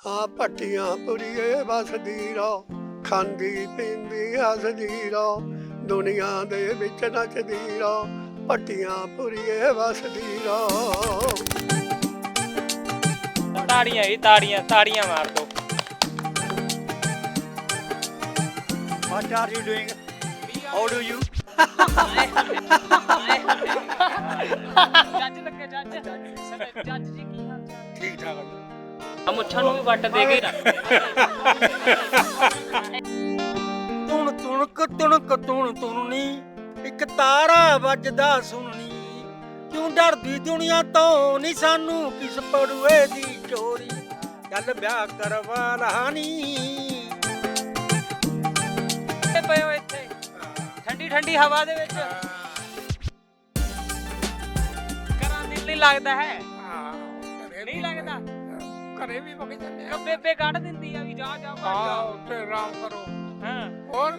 ਹਾਂ ਪੱਟੀਆਂ ਪੁਰੀਏ ਵਸਦੀ ਰੋ ਖਾਂਦੀ ਪੀਂਦੀ ਹੱਸਦੀ ਰੋ ਦੁਨੀਆ ਦੇ ਵਿੱਚ ਨੱਚਦੀ ਰੋ ਪੱਟੀਆਂ ਪੁਰੀਏ ਵਸਦੀ ਰੋ ਤਾੜੀਆਂ ਹੀ ਤਾੜੀਆਂ ਤਾੜੀਆਂ ਮਾਰ ਦੋ। What are you doing? How do you? ਜੱਜ ਲੱਗੇ ਜੱਜ। ਜੱਜ ਜੀ ਕੀ ਹਾਲ ਚਾਲ? ਠੀਕ ਠਾਕ ਆ ਮੁੱਛਾਂ ਨੂੰ ਵੀ ਵੱਟ ਦੇ ਗਏ ਤੁਣ ਤੁਣਕ ਤੁਣਕ ਤੁਣ ਤੁਣਨੀ ਇੱਕ ਤਾਰਾ ਵੱਜਦਾ ਸੁਣਨੀ। ਕਿਉਂ ਡਰਦੀ ਦੁਨੀਆ ਤੋਂ ਨਹੀਂ ਸਾਨੂੰ ਕਿਸ ਪੜੂਏ ਦੀ ਚੋਰੀ? ਚੱਲ ਵਿਆਹ ਕਰਵਾ ਲਹਾਨੀ। ਇੱਥੇ ਪਏ ਹੋ ਇੱਥੇ। ਠੰਡੀ ਠੰਡੀ ਹਵਾ ਦੇ ਵਿੱਚ। ਕਰਾਂ ਦਿਲ ਨਹੀਂ ਲੱਗਦਾ ਹੈ। ਨਹੀਂ ਲੱਗਦਾ। ਘਰੇ ਵੀ ਵਗ ਜਾਂਦੇ ਉਹ ਬੇਬੇ ਕੱਢ ਦਿੰਦੀ ਆ ਵੀ ਜਾ ਜਾ ਜਾ। ਉੱਥੇ ਆਰਾਮ ਕਰੋ। ਹਾਂ। ਹੋਰ?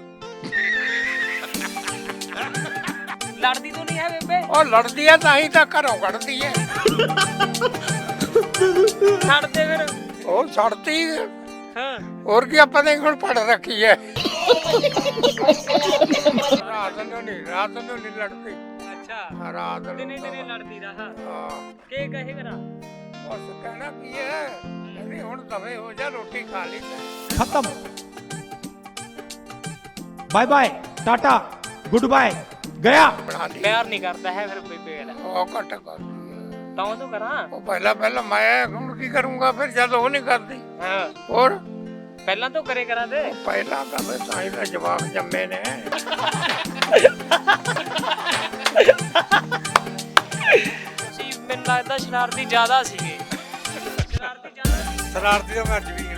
ਲੜਦੀ ਤੂੰ ਨਹੀਂ ਹੈ ਬੇਬੇ? ਉਹ ਲੜਦੀ ਐ ਤਾਂ ਹੀ ਤਾਂ ਘਰੋਂ ਕੱਢਦੀ ਐ ਛੱਡ ਦੇ ਫਿਰ। ਉਹ ਛੜਤੀ ਹਾਂ। ਹੋਰ ਕੀ ਆਪਾਂ ਨੇ ਹੁਣ ਪੜ ਰੱਖੀ ਐ ਰਾਤ ਨੂੰ ਨਹੀਂ ਰਾਤ ਨੂੰ ਨਹੀਂ ਲੜਦੀ। ਅੱਛਾ। ਰਾਤ ਨੂੰ ਦਿਨੇ ਦਿਨੇ ਲੜਦੀ ਰਹਾ ਹਾਂ। ਕੀ ਕਹੇ ਕਰਾਂ ਖਤਮ। Bye bye tata good bye ਗਿਆ। ਪਿਆਰ ਨਹੀਂ ਕਰਦਾ ਹੈ ਫਿਰ ਬੇਬੇ ਵਾਲਾ। ਉਹ ਘੱਟ ਕਰਦੀ ਤਾਂ ਉਹ ਕਰਾਂ? ਉਹ ਪਹਿਲਾਂ ਪਹਿਲਾਂ ਮੈਂ ਹੁਣ ਕੀ ਕਰੂੰਗਾ? ਫਿਰ ਜਦ ਉਹ ਨਹੀਂ ਕਰਦੀ। ਹੋਰ? ਪਹਿਲਾਂ ਤੋਂ ਕਰੇ ਕਰਾਂ ਤੇ। ਪਹਿਲਾਂ ਤਾਂ ਮੈਂ ਤਾਂ ਹੀ ਜਵਾਬ ਜੰਮੇ ਨੇ। ਤੁਸੀਂ ਮੈਨੂੰ ਲੱਗਦਾ ਸ਼ਰਾਰਤੀ ਜ਼ਿਆਦਾ ਸੀਗੇ। ਸ਼ਰਾਰਤੀ ਤਾਂ ਮੈਂ ਵੀ ਹਾਂ।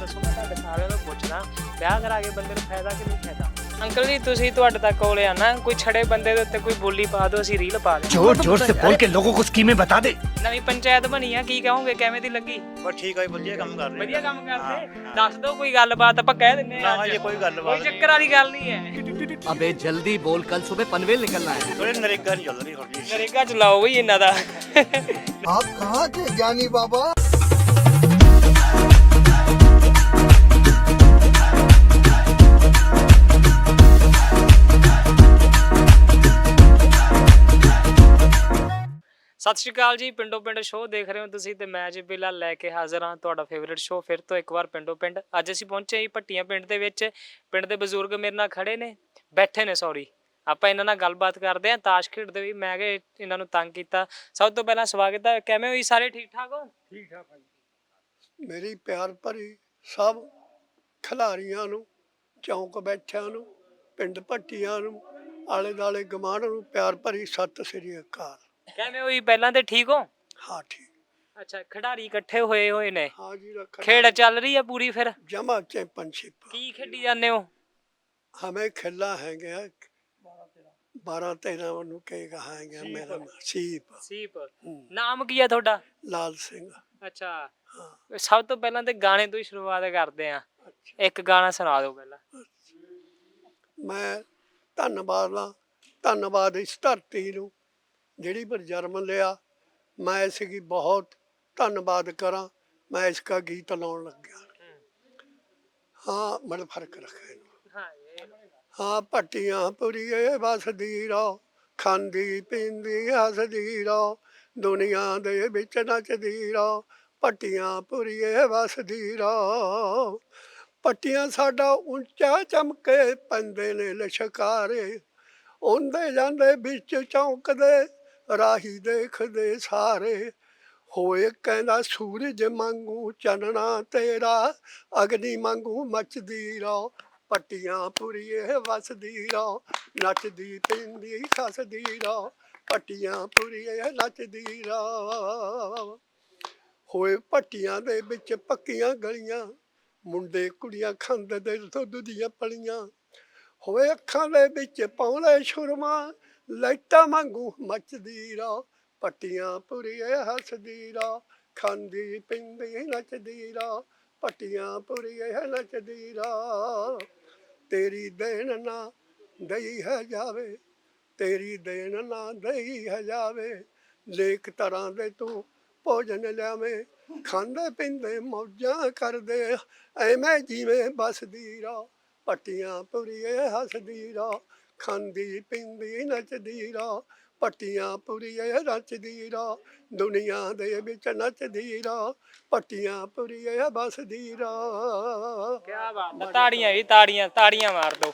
ਦੱਸੋ ਮੈਂ ਤੁਹਾਡੇ ਸਾਰਿਆਂ ਨੂੰ ਪੁੱਛਦਾ, ਵਿਆਹ ਕਰਾ ਕੇ ਬੰਦੇ ਨੂੰ ਫਾਇਦਾ ਕਿ ਨਹੀਂ ਫਾਇਦਾ? ਅੰਕਲ ਜੀ ਤੁਸੀਂ ਤੁਹਾਡੇ ਤੱਕ ਕੋਲੇ ਆਣਾ ਕੋਈ ਛੜੇ ਬੰਦੇ ਦੇ ਉੱਤੇ ਕੋਈ ਬੋਲੀ ਪਾ ਦਿਓ ਅਸੀਂ ਰੀਲ ਪਾ ਦੇ जोर जोर से बोल के लोगों को स्कीमें बता दे ਨਵੀਂ ਪੰਚਾਇਤ ਬਣੀ ਆ ਕੀ ਕਹੋਗੇ ਕਿਵੇਂ ਦੀ ਲੱਗੀ ਬਸ ਠੀਕ ਹੈ ਵਧੀਆ ਕੰਮ ਕਰ ਰਹੇ ਵਧੀਆ ਕੰਮ ਕਰਦੇ ਦੱਸ ਦਿਓ ਕੋਈ ਗੱਲਬਾਤ ਆਪਾਂ ਕਹਿ ਦਿੰਨੇ ਆ ਨਾ ਅੱਜ। ਇਹ ਕੋਈ ਗੱਲਬਾਤ ਕੋਈ ਚੱਕਰ ਵਾਲੀ ਗੱਲ ਨਹੀਂ ਹੈ अबे जल्दी बोल कल सुबह पनवेल निकलना है ਥੋੜੇ ਨਰੇਗਾ ਨਹੀਂ ਚੱਲ ਰਹੀ ਹੋਰ ਜੀ ਨਰੇਗਾ ਚਲਾਓ ਬਈ ਇਹਨਾਂ ਦਾ आप कहाँ थे ज्ञानी बाबा ਸਤਿ ਸ਼੍ਰੀ ਅਕਾਲ ਜੀ, ਪਿੰਡੋ ਪਿੰਡ ਸ਼ੋਅ ਦੇਖ ਰਹੇ ਹੋ ਤੁਸੀਂ ਤੇ ਮੈਂ ਜੀ ਲੈ ਕੇ ਹਾਜ਼ਰ ਹਾਂ ਤੁਹਾਡਾ ਫੇਵਰਿਟ ਸ਼ੋਅ ਫਿਰ ਤੋਂ ਇੱਕ ਵਾਰ ਪਿੰਡੋ ਪਿੰਡ। ਅੱਜ ਅਸੀਂ ਪਹੁੰਚੇ ਹਾਂ ਪੱਟੀਆਂ ਪਿੰਡ ਦੇ ਵਿੱਚ, ਪਿੰਡ ਦੇ ਬਜ਼ੁਰਗ ਮੇਰੇ ਨਾਲ ਖੜੇ ਨੇ, ਬੈਠੇ ਨੇ ਸੌਰੀ ਆਪਾਂ ਇਹਨਾਂ ਨਾਲ ਗੱਲਬਾਤ ਕਰਦੇ ਹਾਂ, ਤਾਸ਼ ਖੇਡਦੇ ਵੀ ਮੈਂ ਕਿ ਇਹਨਾਂ ਨੂੰ ਤੰਗ ਕੀਤਾ। ਸਭ ਤੋਂ ਪਹਿਲਾਂ ਸਵਾਗਤ ਹੈ, ਕਿਵੇਂ ਹੋਈ ਸਾਰੇ, ਠੀਕ ਠਾਕ ਹੋ? ਠੀਕ ਠਾਕ ਹੈ ਮੇਰੀ ਪਿਆਰ ਭਰੀ ਸਭ ਖਿਲਾੜੀਆਂ ਨੂੰ, ਚੌਂਕ ਬੈਠਿਆਂ ਨੂੰ, ਪਿੰਡ ਭੱਟੀਆਂ ਨੂੰ ਆਲੇ ਦਾਲੇ ਗਮਾਂਡ ਨੂੰ ਪਿਆਰ ਭਰੀ ਸਤਿ ਸ੍ਰੀ ਅਕਾਲ। ਕਹਿੰਦੇ ਹੋਈ ਪਹਿਲਾਂ ਤੇ ਠੀਕ ਹੋ? ਹਾਂ ਠੀਕ। ਅੱਛਾ ਖਿਡਾਰੀ ਇਕੱਠੇ ਹੋਏ ਹੋਏ ਨੇ। ਹਾਂ ਜੀ ਰੱਖ ਖੇਡ ਚੱਲ ਰਹੀ ਹੈ ਪੂਰੀ ਫਿਰ? ਜਮਾ ਚੈਂਪੀਅਨਸ਼ਿਪ ਕੀ ਖੇਡੀ ਜਾਂਦੇ ਹੋ? हमें खेला है गया बारह तेरह ਨੂੰ ਕਹੇ ਕਹਾਂਗੇ ਮੇਰਾ ਸੀਪ। ਸੀਪ। ਨਾਮ ਕੀ ਹੈ ਤੁਹਾਡਾ? ਲਾਲ ਸਿੰਘ। ਅੱਛਾ। ਸਭ ਤੋਂ ਪਹਿਲਾਂ ਤੇ ਗਾਣੇ ਤੋਂ ਹੀ ਸ਼ੁਰੂਆਤ ਕਰਦੇ ਆ। ਅੱਛਾ। ਇੱਕ ਗਾਣਾ ਸੁਣਾ ਦਿਓ ਪਹਿਲਾਂ। ਮੈਂ ਧੰਨਵਾਦ ਲਾ। ਧੰਨਵਾਦ ਇਸ ਧਰਤੀ ਨੂੰ। ਜਿਹੜੀ ਪਰ ਜਨਮ ਲਿਆ, ਮੈਂ ਇਸ ਦੀ ਬਹੁਤ ਧੰਨਵਾਦ ਕਰਾਂ, ਮੈਂ ਇਸ ਦਾ ਗੀਤ ਲਾਉਣ ਲੱਗਿਆ। ਹਾਂ ਬੜਾ ਫ਼ਰਕ ਰੱਖਿਆ ਇਹਨੂੰ। ਹਾਂ ਇਹ ਪੁਰੀਏ ਵਸਦੀ ਰੋ, ਖਾਂਦੀ ਪੀਂਦੀ, ਹੱਸਦੀ ਰੋ, ਦੁਨੀਆ ਦੇ ਵਿੱਚ ਨੱਚਦੀ ਰੋ ਭੱਟੀਆਂ ਪੁਰੀਏ ਵਸਦੀ ਰੋ। ਪੱਟੀਆਂ ਸਾਡਾ ਉੱਚਾ ਚਮਕੇ ਪੈਂਦੇ ਨੇ ਲਸ਼ਕਾਰੇ ਆਉਂਦੇ ਜਾਂਦੇ ਵਿੱਚ ਚੌਂਕਦੇ ਰਾਹੀ ਦੇਖਦੇ ਸਾਰੇ। ਹੋਏ ਕਹਿੰਦਾ, ਸੂਰਜ ਮੰਗੂ ਚੰਨਣਾ ਤੇਰਾ, ਅਗਨੀ ਮੰਗੂ ਮੱਚਦੀ ਰੋ ਪੱਟੀਆਂ ਪੁਰੀਏ ਵਸਦੀ ਰੋ ਨੱਚਦੀ ਪਿੰਦੀ ਖਸਦੀ ਰੋ ਪੱਟੀਆਂ ਪੁਰੀਏ ਨੱਚਦੀ ਰੋ ਹੋਏ ਪੱਟੀਆਂ ਦੇ ਵਿੱਚ ਪੱਕੀਆਂ ਗਲੀਆਂ, ਮੁੰਡੇ ਕੁੜੀਆਂ ਖੰਦ ਦੇ ਦੁੱਧ ਦੀਆਂ ਪਲੀਆਂ। ਹੋਏ ਅੱਖਾਂ ਦੇ ਵਿੱਚ ਪੌਲੇ ਸ਼ੁਰਮਾ ਲਾਈਟਾਂ ਵਾਂਗੂ ਮੱਚਦੀ ਰੋ ਪੱਟੀਆਂ ਪੁਰੀਏ ਹੱਸਦੀ ਰੋ ਖਾਂਦੀ ਪਿੰਦੀ ਨੱਚਦੀ ਰੋ ਪੱਟੀਆਂ ਪੁਰੀਏ ਨੱਚਦੀ ਰੋ ਤੇਰੀ ਦੇਣ ਨਾ ਦਈ ਹੈ ਜਾਵੇ, ਤੇਰੀ ਦੇਣ ਨਾ ਦਈ ਹੈ ਜਾਵੇ ਲੇਖ ਤਰ੍ਹਾਂ ਦੇ ਤੂੰ ਭੋਜਨ ਲਿਆਵੇਂ, ਖਾਂਦੇ ਪੀਂਦੇ ਮੌਜਾਂ ਕਰਦੇ, ਐਵੇਂ ਜਿਵੇਂ ਬਸਦੀ ਰਾ ਪੱਟੀਆਂ ਪੁਰੀਏ ਹੱਸਦੀ ਰਾ ਖਾਂਦੀ ਪੀਂਦੀ ਨੱਚਦੀ ਰਾ ਪੱਟੀਆਂ ਪੁਰੀਏ ਰਚਦੀ ਰਾ ਦੁਨੀਆ ਦੇ ਵਿੱਚ ਨੱਚਦੀ ਰਾ ਪੱਟੀਆਂ ਪੁਰੀਏ ਬਸਦੀ ਰਾ। ਕੀ ਬਾਤ ਹੈ ਤਾੜੀਆਂ ਜੀ ਤਾੜੀਆਂ ਤਾੜੀਆਂ ਮਾਰ ਦਿਓ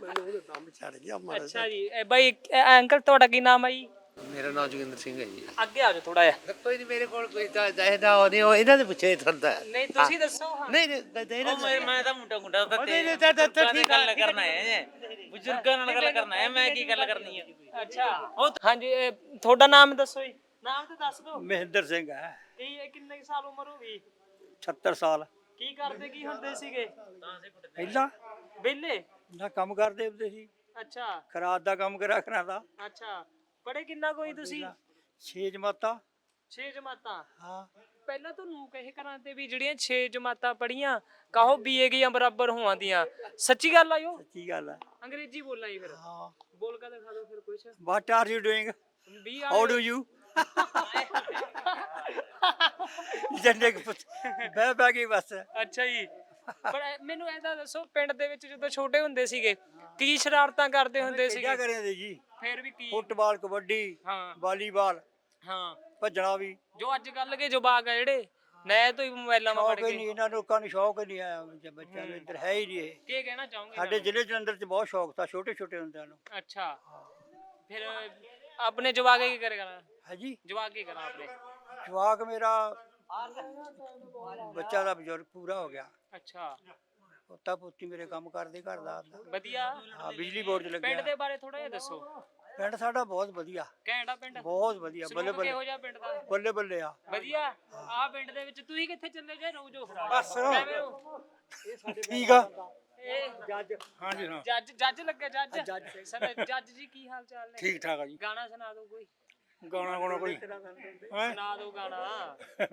ਮੈਨੂੰ ਉਹਦਾ ਦਮ ਚੜ ਗਿਆ ਮਾਰਾ ਅੱਛਾ ਜੀ ਇਹ ਬਾਈ ਇਹ ਅੰਕਲ ਤੁਹਾਡਾ ਕੀ ਨਾਮ ਹੈ ਜੀ? ਮੇਰਾ ਨਾਮ ਜੋਗਿੰਦਰ ਸਿੰਘ ਹੈ ਜੀ। ਅੱਗੇ ਆ ਥੋੜਾ ਜਿਹਾ। ਕੋਈ ਨਹੀਂ ਮੇਰੇ ਕੋਲ ਕੋਈ ਤਾਂ ਦਾਇਦਾ ਹੋਣੀ ਉਹ ਇਹਨਾਂ ਦੇ ਪੁੱਛੇ ਥੰਦਾ ਨਹੀਂ ਤੁਸੀਂ ਦੱਸੋ ਹਾਂ। ਨਹੀਂ ਨਹੀਂ ਦਾਇਦਾ ਮੈਂ ਮੈਂ ਤਾਂ ਮੁੰਡਾ ਮੁੰਡਾ ਤਾਂ ਨਹੀਂ ਨਹੀਂ ਤਾਂ ਤਾਂ ਠੀਕ ਗੱਲ ਕਰਨਾ ਹੈ ਬਜ਼ੁਰਗਾਂ ਨਾਲ ਗੱਲ ਕਰਨਾ ਹੈ ਮੈਂ ਕੀ ਗੱਲ ਕਰਨੀ ਹੈ? ਅੱਛਾ। ਉਹ ਹਾਂਜੀ ਤੁਹਾਡਾ ਨਾਮ ਦੱਸੋ ਜੀ। ਨਾਮ ਤਾਂ ਦੱਸ ਦਿਓ। ਮਹਿੰਦਰ ਸਿੰਘ ਹੈ। ਇਹ ਕਿੰਨੇ ਸਾਲ ਉਮਰ ਹੋ ਗਈ? 76 ਸਾਲ। ਕੀ ਕਰਦੇ ਕੀ ਹੁੰਦੇ ਸੀਗੇ? ਪਹਿਲਾਂ ਵਿਹਲੇ? ਨਾ ਕੰਮ ਕਰਦੇ ਹੁੰਦੇ ਸੀ। ਅੱਛਾ। ਖਰਾਦ ਦਾ ਕੰਮ ਕਰਾ ਖਰਾਦਾ ਅੱਛਾ। ਪੜੇ ਕਿੰਨਾ ਕੋਈ ਤੁਸੀਂ? ਛੇ ਜਮਾਤਾਂ। 6 ਜਮਾਤਾਂ? ਹਾਂ। ਪਹਿਲਾਂ ਤੁਹਾਨੂੰ ਕਹੇ ਕਰਾਂ ਤੇ ਵੀ ਜਿਹੜੀਆਂ 6 ਜਮਾਤਾਂ ਪੜੀਆਂ ਕਹੋ ਬੀਏ ਦੀਆਂ ਬਰਾਬਰ ਹੋਆਂ ਦੀਆਂ। ਸੱਚੀ ਗੱਲ ਆ ਜੋ ਸੱਚੀ ਗੱਲ ਹੈ ਅੰਗਰੇਜ਼ੀ ਬੋਲਣਾ ਹੀ ਫਿਰ। ਹਾਂ। ਬੋਲ ਕੇ ਦਿਖਾ ਦਿਓ ਫਿਰ ਕੁਛ? ਵਾਟ ਆਰ ਯੂ ਡੂਇੰਗ ਵੀ ਹਾਊ ਡੂ ਯੂ ਪੁੱਛ ਬਹਿ ਬਹਿ ਕੇ ਬਸ। ਅੱਛਾ ਜੀ। ਪਰ ਮੈਨੂੰ ਐਦਾ ਦੱਸੋ ਪਿੰਡ ਦੇ ਵਿੱਚ ਜਦੋਂ ਛੋਟੇ ਹੁੰਦੇ ਸੀਗੇ ਕੀ ਸ਼ਰਾਰਤਾਂ ਕਰਦੇ ਹੁੰਦੇ ਕੀ ਸੀਗੇ? ਕਰਿਆ ਦੇ ਜੀ। ਫਿਰ ਵੀ ਕੀ? ਫੁੱਟਬਾਲ ਕਬੱਡੀ ਹਾਂ। ਵਾਲੀਬਾਲ ਹਾਂ। ਭੱਜਣਾ ਵੀ। ਜੋ ਅੱਜ ਕੱਲ ਕੇ ਜਵਾਕ ਆ ਜਿਹੜੇ ਨੈ ਤੋਂ ਹੀ ਮੋਬਾਈਲਾਂ 'ਮਾ ਸ਼ੌਕ ਪੜ ਹੀ ਕੇ ਨਹੀਂ ਇਹਨਾਂ ਲੋਕਾਂ ਨੂੰ ਸ਼ੌਕ ਹੀ ਨਹੀਂ ਆਇਆ ਬੱਚਾ- ਬੱਚਿਆਂ ਨੂੰ ਇੱਧਰ ਹੈ ਹੀ ਨਹੀਂ ਇਹ। ਕੀ ਕਹਿਣਾ ਚਾਹੋਗੇ ਸਾਡੇ ਜ਼ਿਲ੍ਹੇ ਜਲੰਧਰ ਚ ਬਹੁਤ ਸ਼ੌਕ ਤਾਂ ਛੋਟੇ ਛੋਟੇ ਹੁੰਦਿਆਂ ਨੂੰ। ਅੱਛਾ। ਫਿਰ ਆਪਣੇ ਜਵਾਕ ਕੀ ਕਰੇਗਾ ਹੈ ਜੀ। ਜਵਾਕ ਕੀ ਕਰਾਂ ਆਪਣੇ? ਜਵਾਕ ਮੇਰਾ ਬੱਚਾ ਦਾ ਬਜ਼ੁਰਗ ਪੂਰਾ ਹੋ ਗਿਆ। ਅੱਛਾ। ਪੋਤਾ ਪੋਤੀ ਮੇਰੇ ਕੰਮ ਕਰਦੇ ਘਰ ਦਾ। ਵਧੀਆ। ਹਾਂ ਬਿਜਲੀ ਬੋਰਡ ਚ ਪਿੰਡ ਲੱਗਿਆ ਦੇ ਬਾਰੇ ਥੋੜਾ ਜਿਹਾ ਦੱਸੋ। ਪਿੰਡ ਸਾਡਾ ਬਹੁਤ ਵਧੀਆ। ਘੈਂਟਾ ਪਿੰਡ? ਬਹੁਤ ਵਧੀਆ ਬੱਲੇ ਸਲੂਕ ਬੱਲੇ। ਕਿਹੋ ਜਿਹਾ ਪਿੰਡ ਦਾ? ਬੱਲੇ ਬੱਲੇ ਆ। ਵਧੀਆ। ਆ ਪਿੰਡ ਦੇ ਵਿੱਚ ਤੁਸੀਂ ਕਿੱਥੇ ਚੱਲੇ ਜੇ? ਰੋਜੋ ਬਸ। ਕਿਵੇਂ ਹੋ? ਠੀਕ ਆ। ਇਹ ਹਾਂਜੀ ਹਾਂ। ਜੱਜ ਜੱਜ ਲੱਗੇ ਜੱਜ। ਸਰ ਜੱਜ ਜੀ ਕੀ ਹਾਲ ਚਾਲ ਨੇ? ਠੀਕ ਠਾਕ ਆ ਜੀ। ਗਾਣਾ ਸੁਣਾ ਦਿਓ ਕੋਈ। ਗਾਣਾ ਗਾਣਾ ਕੋਈ। ਹੈਂ? ਸੁਣਾ ਦਿਓ ਗਾਣਾ।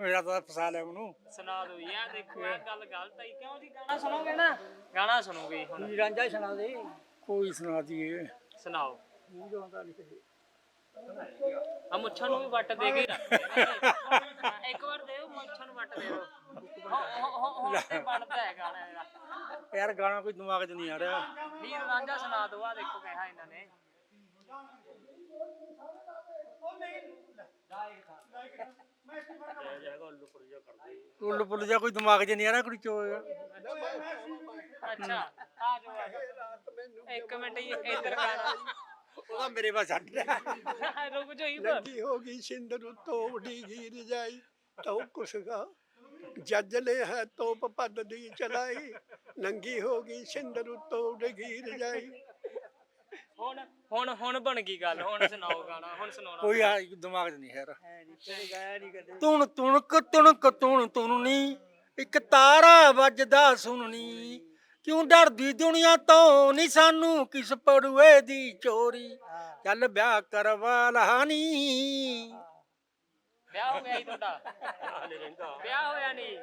ਮੇਰਾ ਤਾਂ ਫਸਾ ਲਿਆ ਉਹਨੂੰ। ਸੁਣਾ ਦਿਓ ਯਾਰ ਦੇਖੋ ਇਹ ਗੱਲ ਗਲਤ ਹੈ ਕਿਉਂ ਜੀ ਗਾਣਾ ਸੁਣੋਗੇ ਨਾ ਗਾਣਾ ਸੁਣੋਗੇ ਹੁਣ। ਰਾਂਝਾ ਸੁਣਾ ਦੇ। ਕੋਈ ਸੁਣਾ ਦਈਏ। ਸੁਣਾਓ। ਆ ਮੁੱਛਾਂ ਨੂੰ ਵੀ ਵੱਟ ਦੇ ਕੇ ਇੱਕ ਵਾਰ ਦਿਓ ਮੁੱਛਾਂ ਨੂੰ ਵੱਟ ਦੇ ਦਿਓ। ਹੁਣ ਤੇ ਬਣਦਾ ਹੈ ਗਾਣਾ ਇਹਦਾ ਯਾਰ ਗਾਣਾ ਕੋਈ ਦਿਮਾਗ 'ਚ ਨਹੀਂ ਆ ਰਿਹਾ। ਵੀਰ ਰਾਂਝਾ ਸੁਣਾ ਦਿਓ ਆ ਦੇਖੋ ਕਿਹਾ ਇਹਨਾਂ ਨੇ। ਉੱਲ ਪੁੱਲ ਜਾ ਕੋਈ ਦਿਮਾਗ 'ਚ ਨਹੀਂ ਆ ਰਿਹਾ ਕੋਈ ਚੋ ਅੱਛਾ ਆ। ਇੱਕ ਮਿੰਟ ਜੀ, ਇੱਧਰ ਉਹਦਾ ਮੇਰੇ ਪਾਸ ਛੱਡ ਰਿਹਾ। ਰੁਕ ਜੀ ਨੰਗੀ ਹੋ ਗਈ ਸਿੰਦਰ ਉਤੋਂ ਉਡੀ ਗੀਰ ਜਾਈ। ਤਉ ਕੁਸਗਾ ਜੱਜ ਨੇ ਹੈ ਤੋਪ ਪੱਦ ਦੀ ਚਲਾਈ। ਨੰਗੀ ਹੋ ਗਈ ਸਿੰਦਰ ਉਤੋਂ ਉਡ ਗੀਰ ਜਾਈ। ਹੁਣ ਹੁਣ ਹੁਣ ਬਣ ਗਈ ਗੱਲ ਹੁਣ ਸੁਣਾਓ ਗਾਣਾ ਹੁਣ ਸੁਣਾਉਣਾ। ਕੋਈ ਆ ਦਿਮਾਗ 'ਚ ਨਹੀਂ ਹੈ ਤੁਣ ਤੁਣਕ ਤੁਣਕ ਤੁਣ ਤੁਣਨੀ ਇੱਕ ਤਾਰਾ ਵੱਜਦਾ ਸੁਣਨੀ। ਕਿਉਂ ਡਰਦੀ ਦੁਨੀਆ ਤੋਂ ਨਹੀਂ ਸਾਨੂੰ ਕਿਸ ਪੜੂਏ ਦੀ ਚੋਰੀ? ਚੱਲ ਵਿਆਹ ਕਰਵਾ ਲਹਾਨੀ। ਵਿਆਹ ਹੋ ਗਿਆ ਜੀ ਤੁਹਾਡਾ। ਵਿਆਹ ਹੋਇਆ ਨਹੀਂ